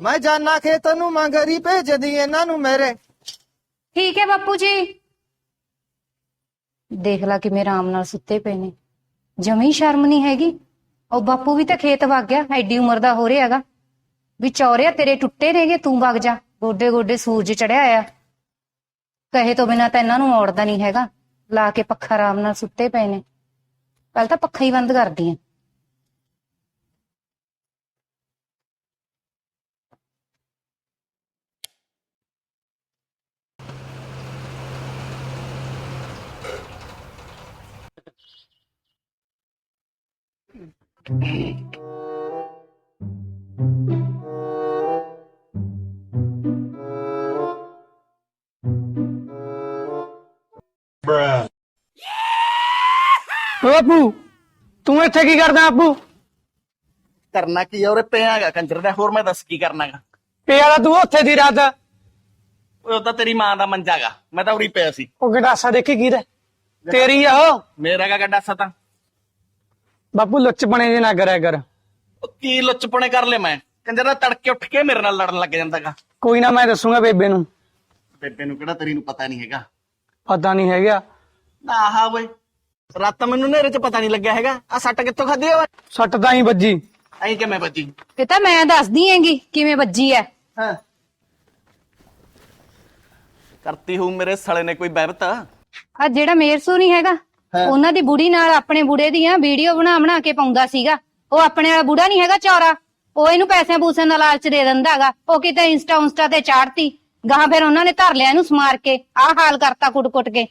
ਮੈਂ ਜਾਨਾ ਖੇਤ ਨੂੰ ਮੰਗਰੀ ਭੇਜਦੀ ਇਹਨਾਂ ਨੂੰ ਮੇਰੇ। ਠੀਕ ਹੈ ਬਾਪੂ ਜੀ। ਦੇਖ ਲਾ ਕਿਵੇਂ ਆਰਾਮ ਨਾਲ ਸੁੱਤੇ ਪਏ ਨੇ। ਜਮੀ ਸ਼ਰਮ ਨਹੀਂ ਹੈਗੀ। ਉਹ ਬਾਪੂ ਵੀ ਤਾਂ ਖੇਤ ਵਗ ਗਿਆ, ਐਡੀ ਉਮਰ ਦਾ ਹੋ ਰਿਹਾ ਹੈਗਾ। ਵੀ ਚੌਰਿਆ ਤੇਰੇ ਟੁੱਟੇ ਨੇਗੇ ਤੂੰ ਵਗ ਜਾ। ਗੋਡੇ ਗੋਡੇ ਸੂਰਜ ਚੜਿਆ ਆ। ਕਹੇ ਤੋਂ ਬਿਨਾ ਤਾਂ ਇਹਨਾਂ ਨੂੰ ਔੜਦਾ ਨਹੀਂ ਹੈਗਾ। ਲਾ ਕੇ ਪੱਖਾ ਆਰਾਮ ਨਾਲ ਸੁੱਤੇ ਪਏ ਨੇ। ਪਹਿਲਾਂ ਤਾਂ ਪੱਖਾ ਹੀ ਬੰਦ ਕਰਦੀ ਆ। ਓ ਤੂੰ ਇੱਥੇ ਕੀ ਕਰਦਾ ਬਾਪੂ ਕਰਨਾ ਕੀ ਆ ਉਰੇ ਪਿਆਗਾ ਕੰਜਰ ਦਾ ਹੋਰ ਮੈਂ ਦੱਸ ਕੀ ਕਰਨਾਗਾ ਪਿਆ ਦਾ ਤੂੰ ਉੱਥੇ ਦੀ ਰਾਤ ਉਹ ਤਾਂ ਤੇਰੀ ਮਾਂ ਦਾ ਮੰਜਾਗਾ ਮੈਂ ਤਾਂ ਉਰੀ ਪਿਆ ਸੀ। ਉਹ ਗਡਾਸਾ ਦੇਖੀ ਕੀ ਦਾ ਤੇਰੀ ਆ ਉਹ। ਮੇਰਾ ਕਾ ਗੱਡਾ ਸਤਾ ਬਾਪੂ ਲੁੱਚਪਣੇ ਜੇ ਨਾ ਕਰਿਆ ਕਰ। ਉਹ ਕੀ ਲੁੱਚਪਣੇ ਕਰ ਲੈ ਮੈਂ? ਕੰਜਰ ਦਾ ਤੜਕੇ ਉੱਠ ਕੇ ਮੇਰੇ ਨਾਲ ਲੜਨ ਲੱਗ ਜਾਂਦਾਗਾ। ਕੋਈ ਨਾ ਮੈਂ ਦੱਸੂਗਾ ਬੇਬੇ ਨੂੰ। ਬੇਬੇ ਨੂੰ ਕਿਹੜਾ ਤੇਰੀ ਨੂੰ ਪਤਾ ਨਹੀਂ ਹੈਗਾ? ਪਤਾ ਨਹੀਂ ਹੈਗਾ। ਨਾ ਆਹ ਓਏ ਰਾਤ ਮੈਨੂੰ ਨੇਰੇ ਚ ਪਤਾ ਨਹੀਂ ਲੱਗਿਆ ਹੈਗਾ। ਆ ਸੱਟ ਕਿੱਥੋਂ ਖਾਦੀ ਓਏ? ਸੱਟ ਤਾਂ ਹੀ ਵੱਜੀ। ਐਂ ਕਿਵੇਂ ਬੱਜੀ ਇਹ ਤਾਂ ਮੈਂ ਦੱਸਦੀ ਹੈਗੀ ਕਿਵੇਂ ਵੱਜੀ ਐ। ਹਾਂ। ਕਰਤੀ ਹੂੰ ਮੇਰੇ ਸਲੇ ਨੇ ਕੋਈ ਬਹਿਬਤ ਆ ਜਿਹੜਾ ਮੇਰਸੂ ਨਹੀਂ ਹੈਗਾ। ਉਹਨਾਂ ਦੀ ਬੁੜੀ ਨਾਲ ਆਪਣੇ ਬੁੜੇ ਦੀਆਂ ਵੀਡੀਓ ਬਣਾ ਬਣਾ ਕੇ ਪਾਉਂਦਾ ਸੀਗਾ। ਉਹ ਆਪਣੇ ਵਾਲਾ ਬੁੜਾ ਨਹੀਂ ਹੈਗਾ ਚੌਰਾ। ਉਹ ਇਹਨੂੰ ਪੈਸੇ ਪੂਸਿਆਂ ਦਾ ਲਾਲਚ ਦੇ ਦਿੰਦਾ ਹੈਗਾ। ਉਹ ਕਿਤੇ ਇੰਸਟਾ ਉੰਸਟਾ ਤੇ ਚਾੜਤੀ। ਗਾਹਾਂ ਫਿਰ ਉਹਨਾਂ ਨੇ ਧਰ ਲਿਆ ਇਹਨੂੰ ਸਮਾਰ ਕੇ। ਆਹ ਹਾਲ ਕਰਤਾ ਕੁੱਟ-ਕੁੱਟ ਕੇ।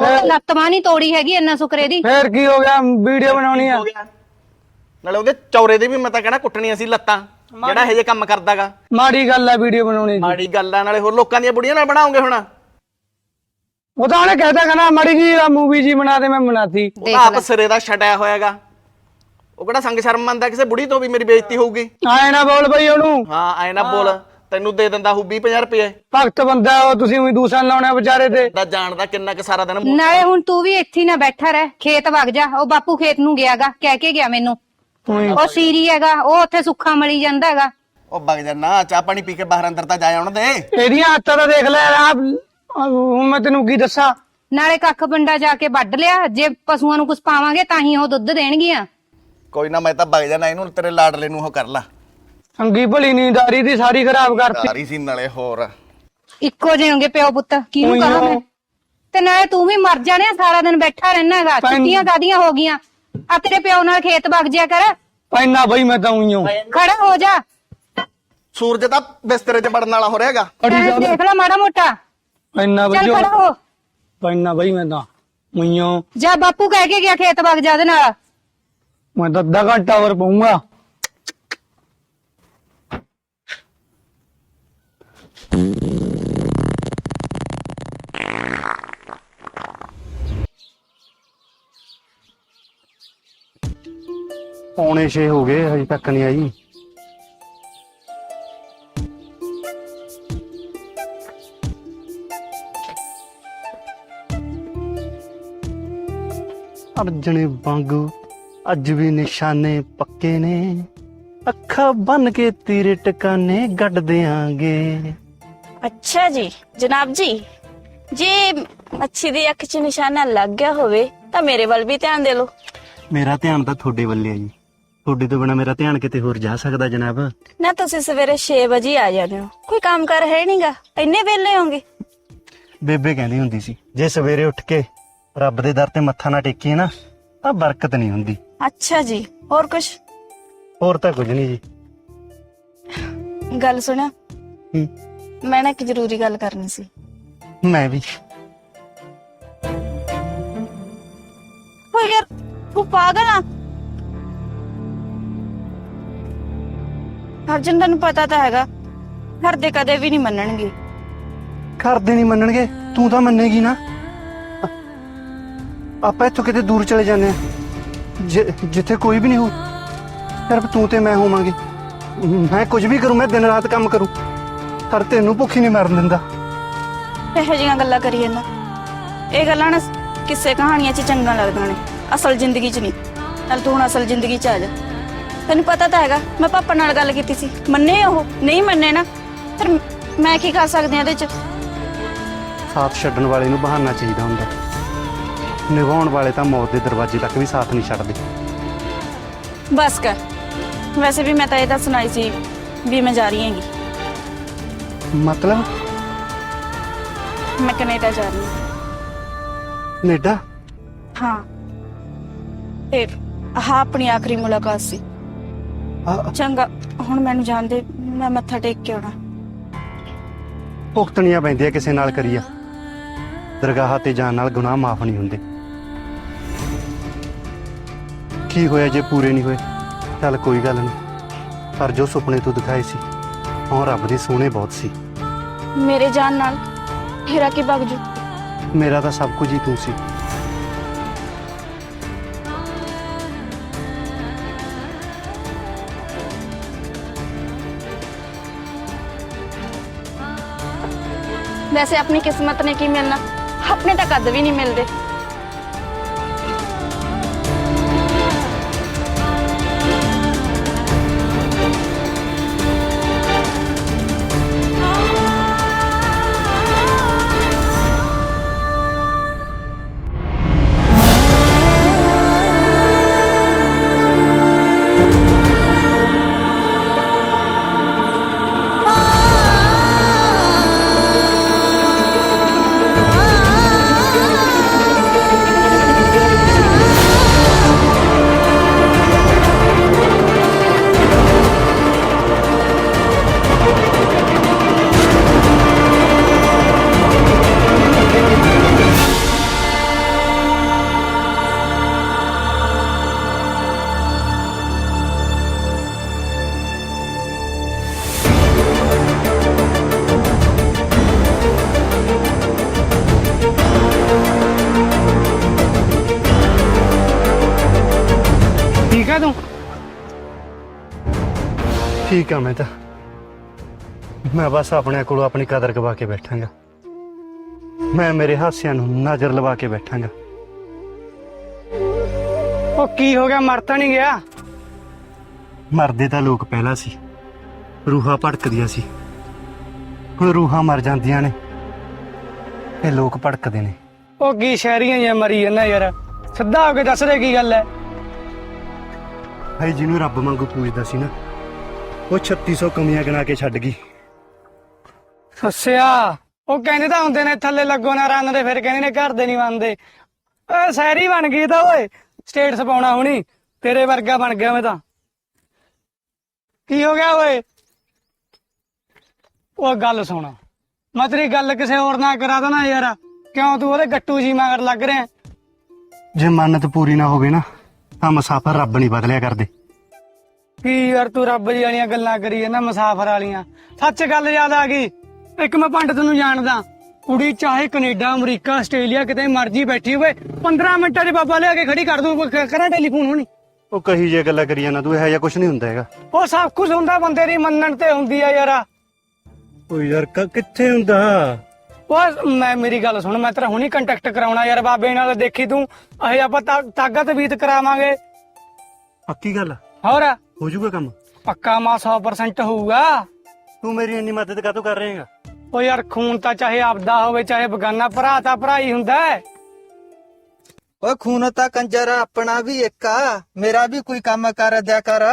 ਉਹ ਲੱਤ ਬਾਂਹ ਨਹੀਂ ਤੋੜੀ ਹੈਗੀ ਇੰਨਾ ਸੁਕਰੇ ਦੀ। ਫੇਰ ਕੀ ਹੋ ਗਿਆ? ਵੀਡੀਓ ਬਣਾਉਣੀ ਆ। ਹੋ ਗਿਆ? ਨਾਲੇ ਉਹਦੇ ਚੌਰੇ ਦੇ ਵੀ ਮੈਂ ਤਾਂ ਕਹਿਣਾ ਕੁੱਟਣੀਆਂ ਸੀ ਲੱਤਾਂ। ਜਿਹੜਾ ਇਹ ਜੇ ਕੰਮ ਕਰਦਾਗਾ। ਮਾੜੀ ਗੱਲ ਆ ਵੀਡੀਓ ਬਣਾਉਣੀ ਦੀ। ਮਾੜੀ ਗੱਲ ਆ ਨਾਲੇ ਹੋਰ ਲੋਕਾਂ ਦੀਆਂ ਬੁੜੀਆਂ ਨਾਲ ਬਣਾਉਂਗੇ ਹੁਣ। ਉਹ ਤਾਂ ਉਹਨੇ ਕਹਿਤਾ ਕਹਿੰਦਾ ਮਾੜੀ ਜੀ ਮੂਵੀ ਜੀ ਬਣਾ ਦੇ ਮੈਂ ਬਣਾਤੀ। ਉਹ ਤਾਂ ਆਪ ਸਿਰੇ ਦਾ ਛਟਿਆ ਹੋਇਆਗਾ। ਉਹ ਕਿਹੜਾ ਸੰਗ ਸ਼ਰਮ ਮੰਨਦਾ ਕਿਸੇ ਬੁੜੀ ਤੋਂ ਵੀ ਮੇਰੀ ਬੇਇੱਜ਼ਤੀ ਹੋਊਗੀ? ਆਏ ਨਾ ਬੋਲ ਬਈ ਉਹਨੂੰ। ਹਾਂ ਐ ਨਾ ਬੋਲ। ਤੈਨੂੰ ਦੇ ਦਿੰਦਾ ਹੂ 20000 ਰੁਪਏ। ਭਗਤ ਬੰਦਾ ਉਹ ਤੁਸੀਂ ਉਹੀ ਦੂਸਰਾ ਲਾਉਣਾ ਵਿਚਾਰੇ ਤੇ। ਦਾ ਜਾਣਦਾ ਕਿੰਨਾ ਕਿ ਸਾਰਾ ਦਿਨ ਮੂੰਹ- ਨਾਲੇ ਹੁਣ ਤੂੰ ਵੀ ਇੱਥੇ ਹੀ ਨਾ ਬੈਠਾ ਰਹਿ ਖੇਤ ਵਗ ਜਾ ਉਹ ਬਾਪੂ ਖੇਤ ਨੂੰ ਗਿਆਗਾ ਕਹਿ ਕੇ ਗਿਆ ਮੈਨੂੰ। ਉਹੀ। ਉਹ ਸੀਰੀ ਹੈਗਾ ਉਹ ਉੱਥੇ ਸੁੱਖਾ ਮਲੀ ਜਾਂਦਾ ਹੈਗਾ। ਉਹ ਵਗ ਜਾ ਨਾ ਚਾਹ ਪਾਣੀ ਪੀ ਕੇ ਬਾਹਰ ਅੰਦਰ ਤਾਂ ਜਾ ਆਉਣ ਦੇ। ਇਹਦੀਆਂ ਹੱਥਾਂ ਦਾ ਦੇਖ ਲੈ ਆਪ ਮੈਂ ਤੈਨੂੰ ਕੀ ਦੱਸਾਂ? ਨਾਲੇ ਕੱਖ ਪਿੰਡਾ ਜਾ ਕੇ ਵੱਢ ਲਿਆ ਜੇ ਪਸ਼ੂਆਂ ਨੂੰ ਕੁਝ ਪਾਵਾਂਗੇ ਤਾਂ ਹੀ ਉਹ ਦੁੱਧ ਦੇਣਗੀਆਂ। ਕੋਈ ਨਾ ਮੈਂ ਤਾਂ ਵਗ ਜਾਣਾ ਇਹਨੂੰ ਤੇਰੇ ਲਾਡਲੇ ਨੂੰ ਉਹ ਕਰ ਲਾ। ਅੰਗੀ ਭਲੀ ਨੀਂਦਾਰੀ ਦੀ ਸਾਰੀ ਖਰਾਬ ਕਰਤੀ। ਸਾਰੀ ਸੀ ਨਾਲੇ ਹੋਰ। ਇੱਕੋ ਜਿਹੇ ਹੋਣਗੇ ਪਿਓ ਪੁੱਤ ਕਿਹਨੂੰ ਉਹੀ ਕਹਾਂ ਉਹ। ਮੈਂ? ਤੇ ਨਾਲੇ ਤੂੰ ਵੀ ਮਰ ਜਾਣੇ ਸਾਰਾ ਦਿਨ ਬੈਠਾ ਰਹਿਣਾ ਹੈਗਾ ਭੈਣ- ਛੁੱਟੀਆਂ ਕਾਦੀਆਂ ਹੋ ਗਈਆਂ? ਆ ਤੇਰੇ ਪਿਓ ਨਾਲ ਖੇਤ ਵਗ ਜਿਆ ਕਰ। ਪੈਨਾ ਬਈ ਮੈਂ ਤਾਂ ਉਈਓ। ਖੜਾ ਹੋ ਜਾ। ਸੂਰਜ ਤਾਂ ਬਿਸਤਰੇ 'ਚ ਵੜਨ ਵਾਲਾ ਹੋ ਰਿਹਾਗਾ ਅੜੀ ਟਾਈਮ ਜਾ ਦੇਖ ਲੈ ਮਾੜਾ ਮੋਟਾ। ਪੈਨਾ ਚੱਲ ਖੜਾ ਹੋ ਪੈਨਾ ਬਈ ਮੈਂ ਤਾਂ ਉਈਓ ਜਾ ਬਾਪੂ ਕਹਿ ਕੇ ਗਿਆ ਖੇਤ ਵਗ ਜਾ ਦੇ ਨਾਲ। ਮੈਂ ਤਾਂ ਅੱਧਾ ਘੰਟਾ ਹੋਰ ਪਊਂਗਾ। ਪੌਣੇ 6 ਹੋ ਗਏ ਹਜੇ ਤੱਕ ਨਹੀਂ ਆਈ। ਅਰਜਣੇ ਵਾਂਗੂ ਅੱਜ ਵੀ ਨਿਸ਼ਾਨੇ ਪੱਕੇ ਨੇ। ਅੱਖਾਂ ਬੰਨ ਕੇ ਤੀਰੇ ਟਿਕਾਣੇ ਗੱਡ ਦਿਆਂਗੇ। ਅੱਛਾ ਜੀ ਜਨਾਬ ਜੀ ਜੇ ਮੱਛੀ ਦੀ ਅੱਖ 'ਚ ਨਿਸ਼ਾਨਾ ਲੱਗ ਗਿਆ ਹੋਵੇ ਤਾਂ ਮੇਰੇ ਵੱਲ ਵੀ ਧਿਆਨ ਦੇ ਲਓ। ਮੇਰਾ ਧਿਆਨ ਤਾਂ ਤੁਹਾਡੇ ਵੱਲੇ ਆ ਜੀ। ਤੁਹਾਡੇ ਤੋਂ ਬਿਨਾ ਮੇਰਾ ਧਿਆਨ ਕਿਤੇ ਹੋਰ ਜਾ ਸਕਦਾ ਜਨਾਬ? ਨਾ ਤੁਸੀਂ ਸਵੇਰੇ 6 ਵਜੇ ਆ ਜਾਂਦੇ ਹੋ। ਕੋਈ ਕੰਮ ਕਰ ਹੈ ਨਹੀਂਗਾ ਇੰਨੇ ਵੇਲੇ ਹੋਗੇ ਬੇਬੇ ਕਹਿੰਦੀ ਹੁੰਦੀ ਸੀ ਜੇ ਸਵੇਰੇ ਉੱਠ ਕੇ ਰੱਬ ਦੇ ਦਰ ਤੇ ਮੱਥਾ ਨਾ ਟੇਕੀਏ ਨਾ ਤਾਂ ਬਰਕਤ ਨਹੀਂ ਹੁੰਦੀ। ਅੱਛਾ ਜੀ ਹੋਰ ਕੁਝ ਹੋਰ ਤਾਂ ਕੁਝ ਨਹੀਂ ਜੀ। ਗੱਲ ਸੁਣਿਆ ਹੂੰ, ਮੈਂ ਨਾ ਇੱਕ ਜ਼ਰੂਰੀ ਗੱਲ ਕਰਨੀ ਸੀ। ਮੈਂ ਵੀ। ਹੋ ਯਾਰ ਤੂੰ ਪਾਗਲ ਆ। ਅਰਜਨ ਤੈਨੂੰ ਪਤਾ ਤਾਂ ਹੈਗਾ ਘਰ ਦੇ ਕਦੇ ਵੀ ਨਹੀਂ ਮੰਨਣਗੇ। ਘਰ ਦੇ ਨਹੀਂ ਮੰਨਣਗੇ? ਤੂੰ ਤਾਂ ਮੰਨੇਗੀ ਨਾ। ਆਪਾਂ ਇੱਥੋਂ ਕਿਤੇ ਦੂਰ ਚਲੇ ਜਾਂਦੇ ਆ ਜਿ- ਜਿੱਥੇ ਕੋਈ ਵੀ ਨਹੀਂ ਹੋ ਸਿਰਫ ਤੂੰ ਤੇ ਮੈਂ ਹੋਵਾਂਗੇ। ਮੈਂ ਕੁਝ ਵੀ ਕਰੂੰ ਮੈਂ ਦਿਨ ਰਾਤ ਕੰਮ ਕਰੂੰ। ਪਰ ਤੈਨੂੰ ਭੁੱਖੀ ਨਹੀਂ ਮਰਨ ਦਿੰਦਾ। ਇਹੋ ਜਿਹੀਆਂ ਗੱਲਾਂ ਕਰੀ ਜਾਂਦਾ। ਇਹ ਗੱਲਾਂ ਨਾ ਕਿਸੇ ਕਹਾਣੀਆਂ 'ਚ ਚੰਗਾ ਲੱਗਦੀਆਂ ਨੇ। ਅਸਲ ਜ਼ਿੰਦਗੀ 'ਚ ਨਹੀਂ। ਚੱਲ ਤੂੰ ਹੁਣ ਅਸਲ ਜ਼ਿੰਦਗੀ 'ਚ ਆ ਜਾ। ਤੈਨੂੰ ਪਤਾ ਤਾਂ ਹੈਗਾ ਮੈਂ ਪਾਪਾ ਨਾਲ ਗੱਲ ਕੀਤੀ ਸੀ। ਮੰਨੇ ਉਹ? ਨਹੀਂ ਮੰਨੇ ਨਾ? ਫਿਰ ਮੈਂ ਕੀ ਕਰ ਸਕਦੀ ਹਾਂ ਇਹਦੇ ਚ? ਸਾਥ ਛੱਡਣ ਵਾਲੇ ਨੂੰ ਬਹਾਨਾ ਚਾਹੀਦਾ ਹੁੰਦਾ। ਨਿਭਾਉਣ ਵਾਲੇ ਤਾਂ ਮੌਤ ਦੇ ਦਰਵਾਜ਼ੇ ਤੱਕ ਵੀ ਸਾਥ ਨਹੀਂ ਛੱਡਦੇ। ਬਸ ਕਰ। ਵੈਸੇ ਵੀ ਮੈਂ ਤਾਂ ਇਹ ਦੱਸਣ ਆਈ ਸੀ ਵੀ ਮੈਂ ਜਾ ਰਹੀ ਹੈਗੀ। ਮਤਲਬ? ਮੈਂ ਕੈਨੇਡਾ ਜਾ ਰਹੀ ਹਾਂ। ਕੈਨੇਡਾ? ਹਾਂ। ਤੇ ਹਾਂ ਆਪਣੀ ਆਖਰੀ ਮੁਲਾਕਾਤ ਸੀ। ਆ- ਚੰਗਾ ਹੁਣ ਮੈਨੂੰ ਜਾਣ ਦੇ ਮੈਂ ਮੱਥਾ ਟੇਕ ਕੇ ਆਉਣਾ। ਭੁਗਤਣੀਆਂ ਪੈਂਦੀਆਂ ਕਿਸੇ ਨਾਲ ਕਰੀਆ। ਦਰਗਾਹ ਤੇ ਜਾਣ ਨਾਲ ਗੁਨਾਹ ਮਾਫ ਨਹੀਂ ਹੁੰਦੇ। ਕੀ ਹੋਇਆ ਜੇ ਪੂਰੇ ਨਹੀਂ ਹੋਏ? ਚੱਲ ਕੋਈ ਗੱਲ ਨਹੀਂ। ਪਰ ਜੋ ਸੁਪਨੇ ਤੂੰ ਦਿਖਾਏ ਸੀ ਉਹ ਰੱਬ ਦੇ ਸੋਹਣੇ ਬਹੁਤ ਸੀ। ਮੇਰੇ ਜਾਣ ਨਾਲ ਹੀਰਾ ਕੀ ਬਗਜੂ ਮੇਰਾ ਤਾਂ ਸਭ ਕੁਝ ਹੀ ਤੂੰ ਸੀ। ਵੈਸੇ ਆਪਣੀ ਕਿਸਮਤ ਨੇ ਕੀ ਮਿਲਣਾ? ਆਪਣੇ ਤਾਂ ਕਦ ਵੀ ਨਹੀਂ ਮਿਲਦੇ। ਠੀਕ ਆ ਮੈਂ ਤਾਂ। ਮੈਂ ਬਸ ਆਪਣੇ ਕੋਲੋਂ ਆਪਣੀ ਕਦਰ ਗਵਾ ਕੇ ਬੈਠਾਂਗਾ। ਮੈਂ ਮੇਰੇ ਹਾਸਿਆਂ ਨੂੰ ਨਜ਼ਰ ਲਵਾ ਕੇ ਬੈਠਾਂਗਾ। ਉਹ ਕੀ ਹੋ ਗਿਆ? ਮਰ ਤਾਂ ਨਹੀਂ ਗਿਆ? ਮਰਦੇ ਤਾਂ ਲੋਕ ਪਹਿਲਾਂ ਸੀ। ਰੂਹਾਂ ਭੜਕਦੀਆਂ ਸੀ। ਹੁਣ ਰੂਹਾਂ ਮਰ ਜਾਂਦੀਆਂ ਨੇ। ਇਹ ਲੋਕ ਭੜਕਦੇ ਨੇ। ਉਹ ਕੀ ਸ਼ਹਿਰੀਆਂ ਜਾਂ ਮਰੀ ਜਾਂਦਾ ਯਾਰ। ਸਿੱਧਾ ਹੋ ਕੇ ਦੱਸ ਦੇ ਕੀ ਗੱਲ ਹੈ। ਭਾਈ ਜਿਹਨੂੰ ਰੱਬ ਵਾਂਗੂ ਪੂਜਦਾ ਸੀ ਨਾ ਉਹ 3600 ਕਮੀਆਂ ਗਿਣਾ ਕੇ ਛੱਡ ਗਈ। ਸੱਸਿਆ ਉਹ ਕਹਿੰਦੇ ਤਾਂ ਹੁੰਦੇ ਨੇ ਥੱਲੇ ਲੱਗੋ ਨਾ ਰੰਨ ਦੇ ਫਿਰ ਕਹਿੰਦੇ ਨੇ ਘਰ ਦੇ ਨਹੀਂ ਮੰਨਦੇ ਓਏ ਸ਼ਹਿਰੀ ਬਣ ਗਈ ਤਾਂ ਓਏ ਸਟੇਟਸ ਪਾਉਣਾ ਹੁਣੀ ਤੇਰੇ ਵਰਗਾ ਬਣ ਗਿਆ ਮੈਂ ਤਾਂ। ਕੀ ਹੋ ਗਿਆ ਓਏ? ਉਹ ਗੱਲ ਸੁਣ। ਮੈਂ ਤੇਰੀ ਗੱਲ ਕਿਸੇ ਹੋਰ ਨਾਲ ਕਰਾ ਦੇਣਾ ਯਾਰ। ਕਿਉਂ ਤੂੰ ਉਹਦੇ ਗੱਟੂ ਜੀ ਮਗਰ ਲੱਗ ਰਿਹਾ? ਜੇ ਮੰਨਤ ਪੂਰੀ ਨਾ ਹੋਵੇ ਨਾ ਤਾਂ ਮੁਸਾਫਰ ਰੱਬ ਨਹੀਂ ਬਦਲਿਆ ਕਰਦੇ। ਕੀ ਯਾਰ ਤੂੰ ਰੱਬ ਜੀ ਵਾਲੀਆਂ ਗੱਲਾਂ ਕਰੀ ਨਾ ਮੁਸਾਫਰ ਵਾਲੀਆਂ। ਸੱਚ ਗੱਲ ਯਾਦ ਆ ਗਈ? ਇੱਕ ਮੈਂ ਪੰਡਤ ਨੂੰ ਜਾਣਦਾ। ਕੁੜੀ ਚਾਹੇ ਕੈਨੇਡਾ ਅਮਰੀਕਾ ਆਸਟ੍ਰੇਲੀਆ ਕਿਤੇ ਮਰਜ਼ੀ ਬੈਠੀ ਹੋਵੇ 15 ਮਿੰਟਾਂ 'ਚ ਬਾਬਾ ਲਿਆ ਕੇ ਖੜੀ ਕਰ ਦੂੰ ਕ- ਕਰਾਂ ਟੈਲੀਫੋਨ ਹੁਣੀ? ਉਹ ਕਹੀ ਜੇ ਗੱਲਾਂ ਕਰੀ ਜਾਂਦਾ ਤੂੰ ਇਹੋ ਜਿਹਾ ਕੁਝ ਨਹੀਂ ਹੁੰਦਾ ਹੈਗਾ। ਉਹ ਸਭ ਕੁਝ ਹੁੰਦਾ ਬੰਦੇ ਦੀ ਮੰਨਣ ਤੇ ਹੁੰਦੀ ਆ ਯਾਰ। ਓ ਯਾਰ ਕਿੱਥੇ ਹੁੰਦਾ? ਉਹ ਮੈਂ ਮੇਰੀ ਗੱਲ ਸੁਣ ਮੈਂ ਤੇਰਾ ਹੁਣੀ ਕੰਟੈਕਟ ਕਰਾਉਣਾ ਯਾਰ ਬਾਬੇ ਨਾਲ ਦੇਖੀ ਤੂੰ ਅਹੇ ਆਪਾਂ ਤਾ- ਤਾਕਤ ਵੀਤ ਕਰਾਵਾਂਗੇ। ਪੱਕੀ ਗੱਲ ਆ? ਹੋਰ? ਹੋ ਜਾਊਗਾ ਕੰਮ? ਪੱਕਾ ਮਾ 100% ਹੋਊਗਾ। ਤੂੰ ਮੇਰੀ ਇੰਨੀ ਮਦਦ ਕਾਹਤੋਂ ਕਰ ਰਹੇਗਾ? ਉਹ ਯਾਰ ਖੂਨ ਤਾਂ ਚਾਹੇ ਆਪਦਾ ਹੋਵੇ ਚਾਹੇ ਬਗਾਨਾ ਭਰਾ ਤਾਂ ਭਰਾ ਹੀ ਹੁੰਦਾ ਹੈ। ਓਏ ਖੂਨ ਤਾਂ ਕੰਜਰ ਆਪਣਾ ਵੀ ਇੱਕ ਆ। ਮੇਰਾ ਵੀ ਕੋਈ ਕੰਮ ਕਰ ਦਿਆ ਕਰ।